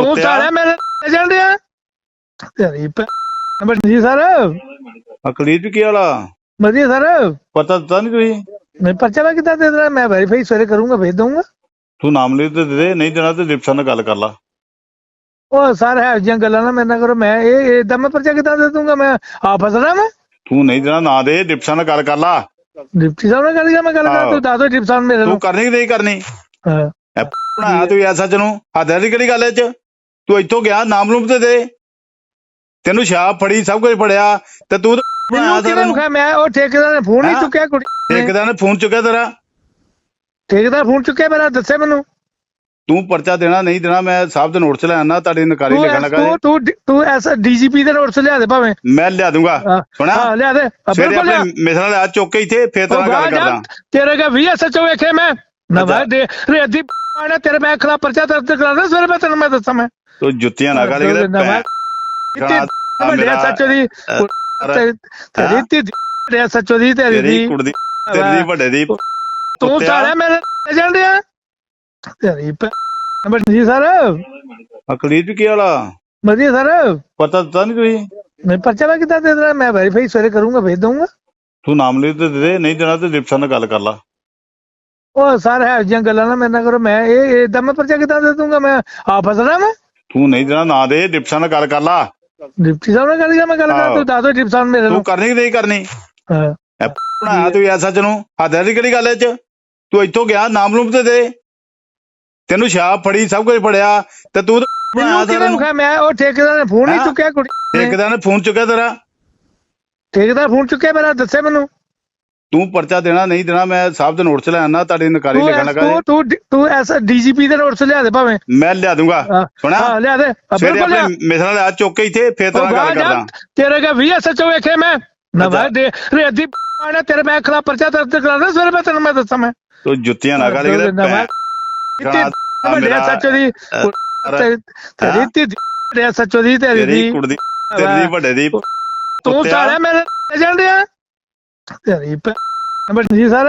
ਕੁੱਤਿਆ। ਸਾਲਿਆ ਮੇਰੇ ਏਜੰਟ ਆ? ਤੇਰੀ ਬਟ ਜੀ ਸਰ। ਅਕਲੀਤ ਕੀ ਵਾਲਾ ਵਧੀਆ ਸਰ। ਪਤਾ ਦਿੱਤਾ ਨਹੀਂ ਤੁਸੀਂ? ਮੈਂ ਪਰਚਾ ਵਾ ਕਿੱਦਾਂ ਦੇ ਦੇਣਾ ਮੈਂ ਵੈਰੀਫਾਈ ਸਵੇਰੇ ਕਰੂੰਗਾ ਭੇਜ ਦਊਂਗਾ। ਤੂੰ ਨਾਮ ਲਿਖ ਤੇ ਦੇ ਦੇ ਨਹੀਂ ਦੇਣਾ ਤੇ ਡਿਪਸ਼ਨ ਨਾਲ ਗੱਲ ਕਰ ਲਾ। ਉਹ ਸਰ ਹੈ ਜਿਹੀਆਂ ਗੱਲਾਂ ਨਾ ਮੇਰੇ ਨਾਲ ਕਰੋ ਮੈਂ ਇਹ ਇਦਾਂ ਮੈਂ ਪਰਚਾ ਕਿੱਦਾਂ ਦੇ ਦੂੰਗਾ ਮੈਂ ਆ ਫਸਣਾ ਮੈਂ ਤੂੰ ਨਹੀਂ ਦੇਣਾ ਨਾ ਦੇ ਡਿਪਸ਼ਨ ਨਾਲ ਗੱਲ ਕਰ ਲਾ। ਡਿਪਟੀ ਸਾਹਿਬ ਨਾਲ ਗੱਲ ਕਰ ਮੈਂ ਗੱਲ ਕਰਾਂ। ਤੂੰ ਦੱਸ ਦੋ ਡਿਪਟੀ ਸਾਹਿਬ ਮੇਰੇ ਤੂੰ ਕਰਨੀ ਕਿ ਨਹੀਂ ਕਰਨੀ? ਹਾਂ। ਬਣਾਇਆ ਤੂੰ ਐਸਾ ਨੂੰ? ਹੱਦਾਂ ਦੀ ਕਿਹੜੀ ਗੱਲ ਐ ਚ? ਤੂੰ ਇੱਥੋਂ ਗਿਆ ਨਾਮ ਲੂਮ ਤੇ ਦੇ। ਤੈਨੂੰ ਸ਼ਾਪ ਫੜੀ ਸਭ ਕੁਝ ਫੜਿਆ ਤੇ ਤੂੰ ਬਣਾਇਆ ਮੈਨੂੰ ਕਿਹਨੇ ਸਾਰਿਆਂ ਨੂੰ? ਮੁਖਾ ਮੈਂ ਉਹ ਠੇਕੇਦਾਰ ਨੇ ਫੋਨ ਨਹੀਂ। ਚੁੱਕਿਆ ਕੁੜੀ। ਠੇਕੇਦਾਰ ਨੇ ਫੋਨ ਚੁੱਕਿਆ ਤੇਰਾ? ਠੇਕੇਦਾਰ ਫੋਨ ਚੁੱਕਿਆ ਮੇਰਾ ਦੱਸੇ ਮੈਨੂੰ। ਤੂੰ ਪਰਚਾ ਦੇਣਾ ਨਹੀਂ ਦੇਣਾ ਮੈਂ ਸਾਹਿਬ ਦੇ ਨੋਟ ਚ ਲੈ ਆਣਾ ਤੁਹਾਡੀ ਨਕਾਰੀ ਤੂੰ ਲਿਖਣ ਲੱਗਾ ਤੂੰ ਤੂੰ ਤੂੰ ਐਸਾ ਡੀਜੀਪੀ ਦੇ ਨੋਟਸ ਲਿਆ ਦੇ ਭਾਵੇਂ। ਮੈਂ ਲਿਆ ਦੂੰਗਾ। ਸੁਣਾ ਹਾਂ ਲਿਆ ਦੇ। ਬਿਲਕੁਲ ਮਿਸਰਾਂ ਲਿਆ ਚੁੱਕ ਕੇ ਇੱਥੇ ਫੇਰ ਉਹ ਤੇਰਾ ਗੱਲ ਕਰਦਾ। ਤੇਰੇ ਕਾ ਵੀ ਐਸਐਚਓ ਵੇਖੇ ਮੈਂ। ਨਾ ਅੱਛਾ। ਭਾਈ ਦੇ ਰੇਦੀ ਪਾਣਾ ਤੇਰੇ ਮੈਂ ਖਿਲਾਫ ਪਰਚਾ ਦਰਜ ਕਰਾਣਾ ਸਵੇਰੇ ਮੈਂ ਤੈਨੂੰ ਮੈਂ ਦੱਸਾਂ ਮੈਂ। ਤੂੰ ਜੁੱਤੀਆਂ ਨਾ ਗਾਲੀ ਕਿਤੇ ਮੇਰਾ- ਸੱਚੋ ਦੀ ਤੇਰੀ ਤੇਰੀ ਧੀ ਵੱਡੇ ਸੱਚੋ ਦੀ ਤੇਰੀ ਤੇਰੀ ਦੀ ਤੇਰੀ ਵੱਡੇ ਦੀ ਤੂੰ। ਸਾਲਿਆ ਮੇਰੇ ਏਜੰਟ ਆ। ਤੇਰੀ ਬਟ ਜੀ ਸਰ। ਅਕਲੀਤ ਕੀ ਵਾਲਾ ਵਧੀਆ ਸਰ। ਪਤਾ ਦਿੱਤਾ ਨਹੀਂ ਤੁਸੀਂ? ਮੈਂ ਪਰਚਾ ਵਾ ਕਿੱਦਾਂ ਦੇ ਦੇਣਾ? ਮੈਂ ਵੈਰੀਫਾਈ ਸਵੇਰੇ ਕਰੂੰਗਾ ਭੇਜ ਦਊਂਗਾ। ਤੂੰ ਨਾਮ ਲਿਖ ਤੇ ਦੇ ਦੇ ਨਹੀਂ ਦੇਣਾ ਤੇ ਡਿਪਸ਼ਨ ਨਾਲ ਗੱਲ ਕਰ ਲਾ। ਉਹ ਸਰ ਹੈ ਜੀਆਂ ਗੱਲਾਂ ਨਾ ਮੇਰੇ ਨਾਲ ਕਰੋ। ਮੈਂ ਇਹ ਇਦਾਂ ਮੈਂ ਪਰਚਾ ਕਿਦਾਂ ਦੇ ਦੂੰਗਾ ਮੈਂ ਆ ਫਸਣਾ ਮੈਂ? ਤੂੰ ਨਹੀਂ ਦੇਣਾ ਨਾ ਦੇ। ਡਿਪਸਨ ਨਾਲ ਗੱਲ ਕਰ ਲਾ। ਡਿਪਟੀ ਸਾਹਿਬ ਨਾਲ ਗੱਲ ਕਰ ਮੈਂ ਗੱਲ ਕਰਾਂ। ਤੂੰ ਦੱਸ ਦੋ ਡਿਪਟੀ ਸਾਹਿਬ ਮੇਰੇ ਤੂੰ ਨੂੰ ਕਰਨੀ ਕਿ ਨਹੀਂ ਕਰਨੀ? ਹਾਂ। ਬਣਾਇਆ ਤੂੰ ਐਸਾ ਚ ਨੂੰ? ਹੱਦ ਦੀ ਕਿਹੜੀ ਗੱਲ ਐ ਚ? ਤੂੰ ਇੱਥੋਂ ਗਿਆ ਨਾਮ ਲੂਮ ਤੇ ਦੇ। ਤੈਨੂੰ ਸ਼ਾਪ ਫੜੀ ਸਭ ਕੁਝ ਫੜਿਆ ਤੇ ਤੂੰ ਤਾਂ ਬਣਾਇਆ ਮੈਨੂੰ ਸਾਰਿਆਂ ਕਿਹਨੇ ਨੂੰ ਮੁਖਾ ਮੈਂ ਉਹ ਠੇਕੇਦਾਰ ਨੇ ਫੋਨ ਨਹੀਂ ਹਾਂ। ਚੁੱਕਿਆ ਕੁੜੀ ਨੇ। ਠੇਕੇਦਾਰ ਨੇ ਫੋਨ ਚੁੱਕਿਆ ਤੇਰਾ? ਠੇਕੇਦਾਰ ਫੋਨ ਚੁੱਕਿਆ ਮੇਰਾ ਦੱਸੇ ਮੈਨੂੰ। ਤੂੰ ਪਰਚਾ ਦੇਣਾ ਨਹੀਂ ਦੇਣਾ ਮੈਂ ਸਾਹਿਬ ਦੇ ਨੋਟ ਚ ਲੈ ਆਣਾ ਤੁਹਾਡੀ ਨਕਾਰੀ ਤੂੰ ਲਿਖਣ ਐਸ- ਲੱਗਾ ਤੂੰ ਤੂੰ ਡੀ- ਤੂੰ ਐਸ ਡੀਜੀਪੀ ਦੇ ਨੋਟਸ ਲਿਆ ਦੇ ਭਾਵੇਂ। ਮੈਂ ਲਿਆ ਦੂੰਗਾ ਹਾਂ। ਸੁਣਾ ਹਾਂ ਲਿਆ ਦੇ। ਆ, ਸਵੇਰੇ ਬਿਲਕੁਲ ਲਿਆ। ਆਪਣੇ ਮਿਸਰਾਂ ਲਿਆ ਚੁੱਕ ਕੇ ਇੱਥੇ ਫੇਰ ਤੇਰਾ ਉਹ ਗੱਲ ਬਾਹਰ ਜਾ, ਕਰਦਾ। ਤੇਰੇ ਕਾ ਵੀ ਐਸਐਚਓ ਵੇਖੇ ਮੈਂ। ਨਾ ਅੱਛਾ। ਬਾਹਰ ਦੇ ਰੇਦੀ ਆਣਾ ਤੇਰੇ ਮੈਂ ਖਿਲਾਫ ਪਰਚਾ ਦਰਜ ਕਰਾਣਾ ਸਵੇਰੇ ਮੈਂ ਤੈਨੂੰ ਮੈਂ ਦੱਸਾਂ ਮੈਂ। ਤੂੰ ਜੁੱਤੀਆਂ ਨਾ ਗੱਲ ਕਿਤੇ ਨਾ ਮੈਂ- ਕਿਤੇ ਵੱਡੇ ਐਸਐਚਓ ਦੀ ਤੇਰੀ ਤੇਰੀ ਤੀ ਐਸਐਚਓ ਦੀ ਤੇਰੀ ਤੇਰੀ ਦੀ ਕੁੜੀ ਦੀ ਤੇਰੀ ਦੀ। ਵੱਡੇ ਦੀ ਤੂੰ ਕੁੱਤਿਆ। ਸਾਲਿਆ ਮੇਰੇ ਏਜੰਟ ਆ। ਤੇਰੀ ਨੰਬਰ ਜੀ ਸਰ।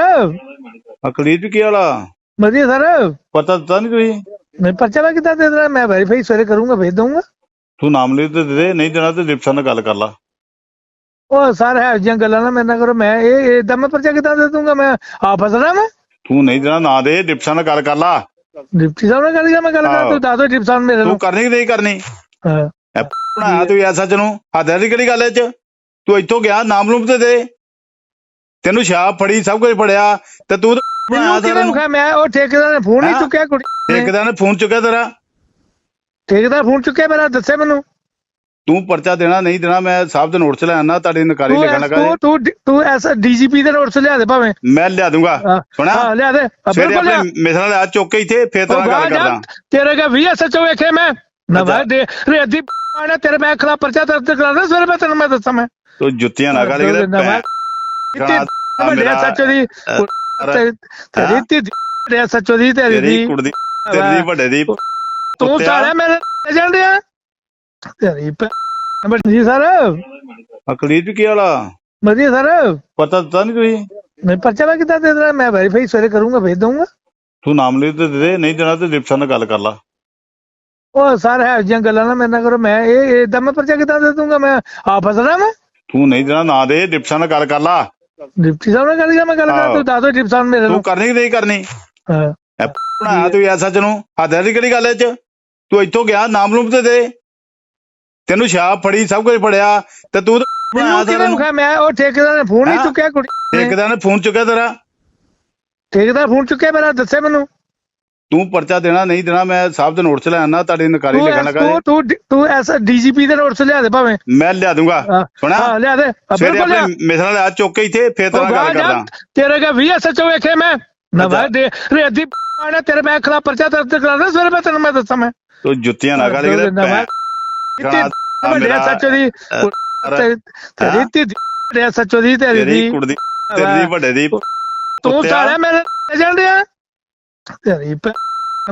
ਅਕਲੀਤ ਵੀ ਕੀ ਵਾਲਾ ਵਧੀਆ ਸਰ। ਪਤਾ ਦਿੱਤਾ ਨਹੀਂ ਤੁਸੀਂ? ਮੈਂ ਪਰਚਾ ਮੈਂ ਕਿੱਦਾਂ ਦੇ ਦੇਣਾ ਮੈਂ ਵੈਰੀਫਾਈ ਸਵੇਰੇ ਕਰੂੰਗਾ ਭੇਜ ਦਊਂਗਾ। ਤੂੰ ਨਾਮ ਲਿਖ ਤੇ ਦੇ ਦੇ ਨਹੀਂ ਦੇਣਾ ਤੇ ਡਿਪਸਨ ਨਾਲ ਗੱਲ ਕਰ ਲਾ। ਉਹ ਸਰ ਹੈ ਜੀਆਂ ਗੱਲਾਂ ਨਾ ਮੇਰੇ ਨਾਲ ਕਰੋ। ਮੈਂ ਇਹ ਇਦਾਂ ਮੈਂ ਪਰਚਾ ਕਿੱਦਾਂ ਦੇ ਦੂੰਗਾ ਮੈਂ ਆ ਫਸਣਾ ਮੈਂ ਤੂੰ ਨਹੀਂ ਦੇਣਾ ਨਾ ਦੇ ਡਿਪਸਨ ਨਾਲ ਗੱਲ ਕਰ ਲਾ। ਡਿਪਟੀ ਸਾਹਿਬ ਨਾਲ ਗੱਲ ਕਰ ਮੈਂ ਗੱਲ ਕਰਾਂ। ਤੂੰ ਦੱਸ ਦੋ ਡਿਪਟੀ ਸਾਹਿਬ ਮੇਰੇ ਤੂੰ ਕਰਨੀ ਕਿ ਨਹੀਂ ਕਰਨੀ? ਹਾਂ। ਬਣਾਇਆ ਤੂੰ ਐਸਾ ਚ ਨੂੰ। ਹੱਦ ਦੀ ਕਿਹੜੀ ਗੱਲ ਐ ਚ? ਤੂੰ ਇੱਥੋਂ ਗਿਆ ਨਾਮ ਲੂਮ ਤੇ ਦੇ। ਤੈਨੂੰ ਸ਼ਾਪ ਫੜੀ ਸਭ ਕੁਝ ਫੜਿਆ ਤੇ ਤੂੰ ਤਾਂ ਬਣਾਇਆ ਮੈਂ ਉਹ ਠੇਕੇਦਾਰ ਨੇ ਫੋਨ ਨਹੀਂ। ਚੁੱਕਿਆ ਕੁੜੀ। ਠੇਕੇਦਾਰ ਨੇ ਫੋਨ ਚੁੱਕਿਆ ਤੇਰਾ? ਠੇਕੇਦਾਰ ਫੋਨ ਚੁੱਕਿਆ ਮੇਰਾ ਦੱਸੇ ਮੈਨੂੰ। ਤੂੰ ਪਰਚਾ ਦੇਣਾ ਨਹੀਂ ਦੇਣਾ ਮੈਂ ਸਾਹਿਬ ਦੇ ਨੋਟ ਚ ਲੈ ਆਣਾ ਤੁਹਾਡੀ ਨਕਾਰੀ ਤੂੰ ਲਿਖਣ ਐਸ- ਲੱਗਾ ਤੂੰ ਤੂੰ ਤੂੰ ਐਸ ਡੀਜੀਪੀ ਦੇ ਨੋਟਸ ਲਿਆ ਦੇ ਭਾਵੇਂ। ਮੈਂ ਲਿਆ ਦੂੰਗਾ। ਹਾਂ। ਸੁਣਾ ਹਾਂ ਲਿਆ ਦੇ। ਆ, ਸਵੇਰੇ ਬਿਲਕੁਲ ਲਿਆ। ਆਪਣੇ ਮਿਸਰਾਂ ਲਿਆ ਚੁੱਕ ਕੇ ਇੱਥੇ ਫੇਰ ਤੇਰਾ ਉਹ ਗੱਲ ਬਾਹਰ ਜਾ, ਕਰਦਾ। ਤੇਰੇ ਕਾ ਵੀ ਐਸਐਚਓ ਵੇਖੇ ਮੈਂ। ਨਾ ਅੱਛਾ। ਬਾਹਰ ਦੇ ਰੇਦੀ ਆਣਾ ਤੇਰੇ ਮੈਂ ਖਿਲਾਫ ਪਰਚਾ ਦਰਜ ਕਰਾਣਾ ਸਵੇਰੇ ਮੈਂ ਤੈਨੂੰ ਮੈਂ ਦੱਸਾਂ ਮੈਂ। ਤੂੰ ਜੁੱਤੀਆਂ ਨਾ ਗੱਲ ਕਿਤੇ ਨਾ ਮੈਂ- ਕਿਤੇ ਵੱਡੇ ਐਸਐਚਓ ਦੀ ਤੇਰੀ ਤੀ ਐਸਐਚਓ ਦੀ ਤੇਰੀ ਤੇਰੀ ਦੀ ਕੁੜੀ ਦੀ ਤੇਰੀ ਦੀ ਵੱਡੇ ਦੀ ਤੂੰ ਕੁੱਤਿਆ। ਸਾਲਿਆ ਮੇਰੇ ਏਜੰਟ ਆ। ਤੇਰੀ ਨੰਬਰ ਜੀ ਸਰ? ਅਕਲੀਤ ਕੀ ਵਾਲਾ ਵਧੀਆ ਸਰ? ਪਤਾ ਦਿੱਤਾ ਨਹੀਂ ਤੁਸੀਂ? ਮੈਂ ਪਰਚਾ ਮੈਂ ਕਿੱਦਾਂ ਦੇ ਦੇਣਾ ਮੈਂ ਵੈਰੀਫਾਈ ਸਵੇਰੇ ਕਰੂੰਗਾ ਭੇਜ ਦਊਂਗਾ। ਤੂੰ ਨਾਮ ਲਿਖ ਤੇ ਦੇ ਦੇ ਨਹੀਂ ਦੇਣਾ ਤੇ ਡਿਪਸਨ ਨਾਲ ਗੱਲ ਕਰ ਲਾ। ਉਹ ਸਰ ਹੈ ਜੀਆਂ ਗੱਲਾਂ ਨਾ ਮੇਰੇ ਨਾਲ ਕਰੋ ਮੈਂ ਇਹ ਇਦਾਂ ਮੈਂ ਪਰਚਾ ਕਿੱਦਾਂ ਦੇ ਦੂੰਗਾ ਮੈਂ ਆ ਫਸਣਾ ਮੈਂ ਤੂੰ ਨਹੀਂ ਦੇਣਾ ਨਾ ਦੇ ਡਿਪਸਨ ਨਾਲ ਗੱਲ ਕਰ ਲਾ। ਡਿਪਟੀ ਸਾਹਿਬ ਨਾਲ ਗੱਲ ਕਰ ਮੈਂ ਗੱਲ ਕਰਾਂ। ਤੂੰ ਦੱਸ ਦੋ ਡਿਪਟੀ ਸਾਹਿਬ ਮੇਰੇ ਤੂੰ ਕਰਨੀ ਕਿ ਨਹੀਂ ਕਰਨੀ? ਹਾਂ। ਬਣਾਇਆ ਤੂੰ ਐਸਾ ਚ ਨੂੰ ਹੱਦ ਦੀ ਕਿਹੜੀ ਗੱਲ ਐ ਚ? ਤੂੰ ਇੱਥੋਂ ਗਿਆ ਨਾਮ ਲੂਮ ਤੇ ਦੇ। ਤੈਨੂੰ ਸ਼ਾਪ ਫੜੀ ਸਭ ਕੁਝ ਫੜਿਆ ਤੇ ਤੂੰ ਬਣਾਇਆ ਕਿਹਨੇ ਮੁਖਾ ਮੈਂ ਉਹ ਠੇਕੇਦਾਰ ਨੇ ਫੋਨ ਨਹੀਂ ਹਾਂ। ਚੁੱਕਿਆ ਕੁੜੀ ਨੇ। ਠੇਕੇਦਾਰ ਨੇ ਫੋਨ ਚੁੱਕਿਆ ਤੇਰਾ? ਠੇਕੇਦਾਰ ਫੋਨ ਚੁੱਕਿਆ ਮੇਰਾ ਦੱਸੇ ਮੈਨੂੰ। ਤੂੰ ਪਰਚਾ ਦੇਣਾ ਨਹੀਂ ਦੇਣਾ ਮੈਂ ਸਾਹਿਬ ਦੇ ਨੋਟ ਚ ਲੈ ਆਣਾ ਤੁਹਾਡੀ ਨਕਾਰੀ ਤੂੰ ਲਿਖਣ ਐਸ- ਲੱਗਾ ਤੂੰ ਤੂੰ ਡੀ- ਤੂੰ ਐਸ ਡੀਜੀਪੀ ਦੇ ਨੋਟਸ ਲਿਆ ਦੇ ਭਾਵੇਂ। ਮੈਂ ਲਿਆ ਦੂੰਗਾ। ਹਾਂ। ਸੁਣਾ। ਹਾਂ ਲਿਆ ਦੇ। ਆ, ਸਵੇਰੇ ਬਿਲਕੁਲ ਲਿਆ। ਆਪਣੇ ਮਿਸਰਾਂ ਲਿਆ ਚੁੱਕ ਕੇ ਇੱਥੇ ਫੇਰ ਤੇਰਾ ਗੱਲ ਕਰਦਾ। ਤੇਰੇ ਕਾ ਵੀ ਐਸਐਚਓ ਵੇਖੇ ਮੈਂ। ਨਾ ਅੱਛਾ। ਦੇ ਰੇਦੀ ਆਣਾ ਤੇਰੇ ਮੈਂ ਖਿਲਾਫ ਪਰਚਾ ਦਰਜ ਕਰਾਣਾ ਸਵੇਰੇ ਮੈਂ ਤੈਨੂੰ ਮੈਂ ਦੱਸਾਂ ਮੈਂ। ਤੂੰ ਜੁੱਤੀਆਂ ਨਾ ਗੱਲ ਕਿਤੇ ਨਾ ਐਸਐਚਓ ਦੀ ਤੇਰੀ ਤੀ ਐਸਐਚਓ ਦੀ ਤੇਰੀ ਤੇਰੀ ਦੀ ਕੁੜੀ ਦੀ ਤੇਰੀ ਦੀ ਵੱਡੇ ਦੀ ਤੂੰ। ਸਾਲਿਆ ਮੇਰੇ ਏਜੰਟ ਆ ਤੇਰੀ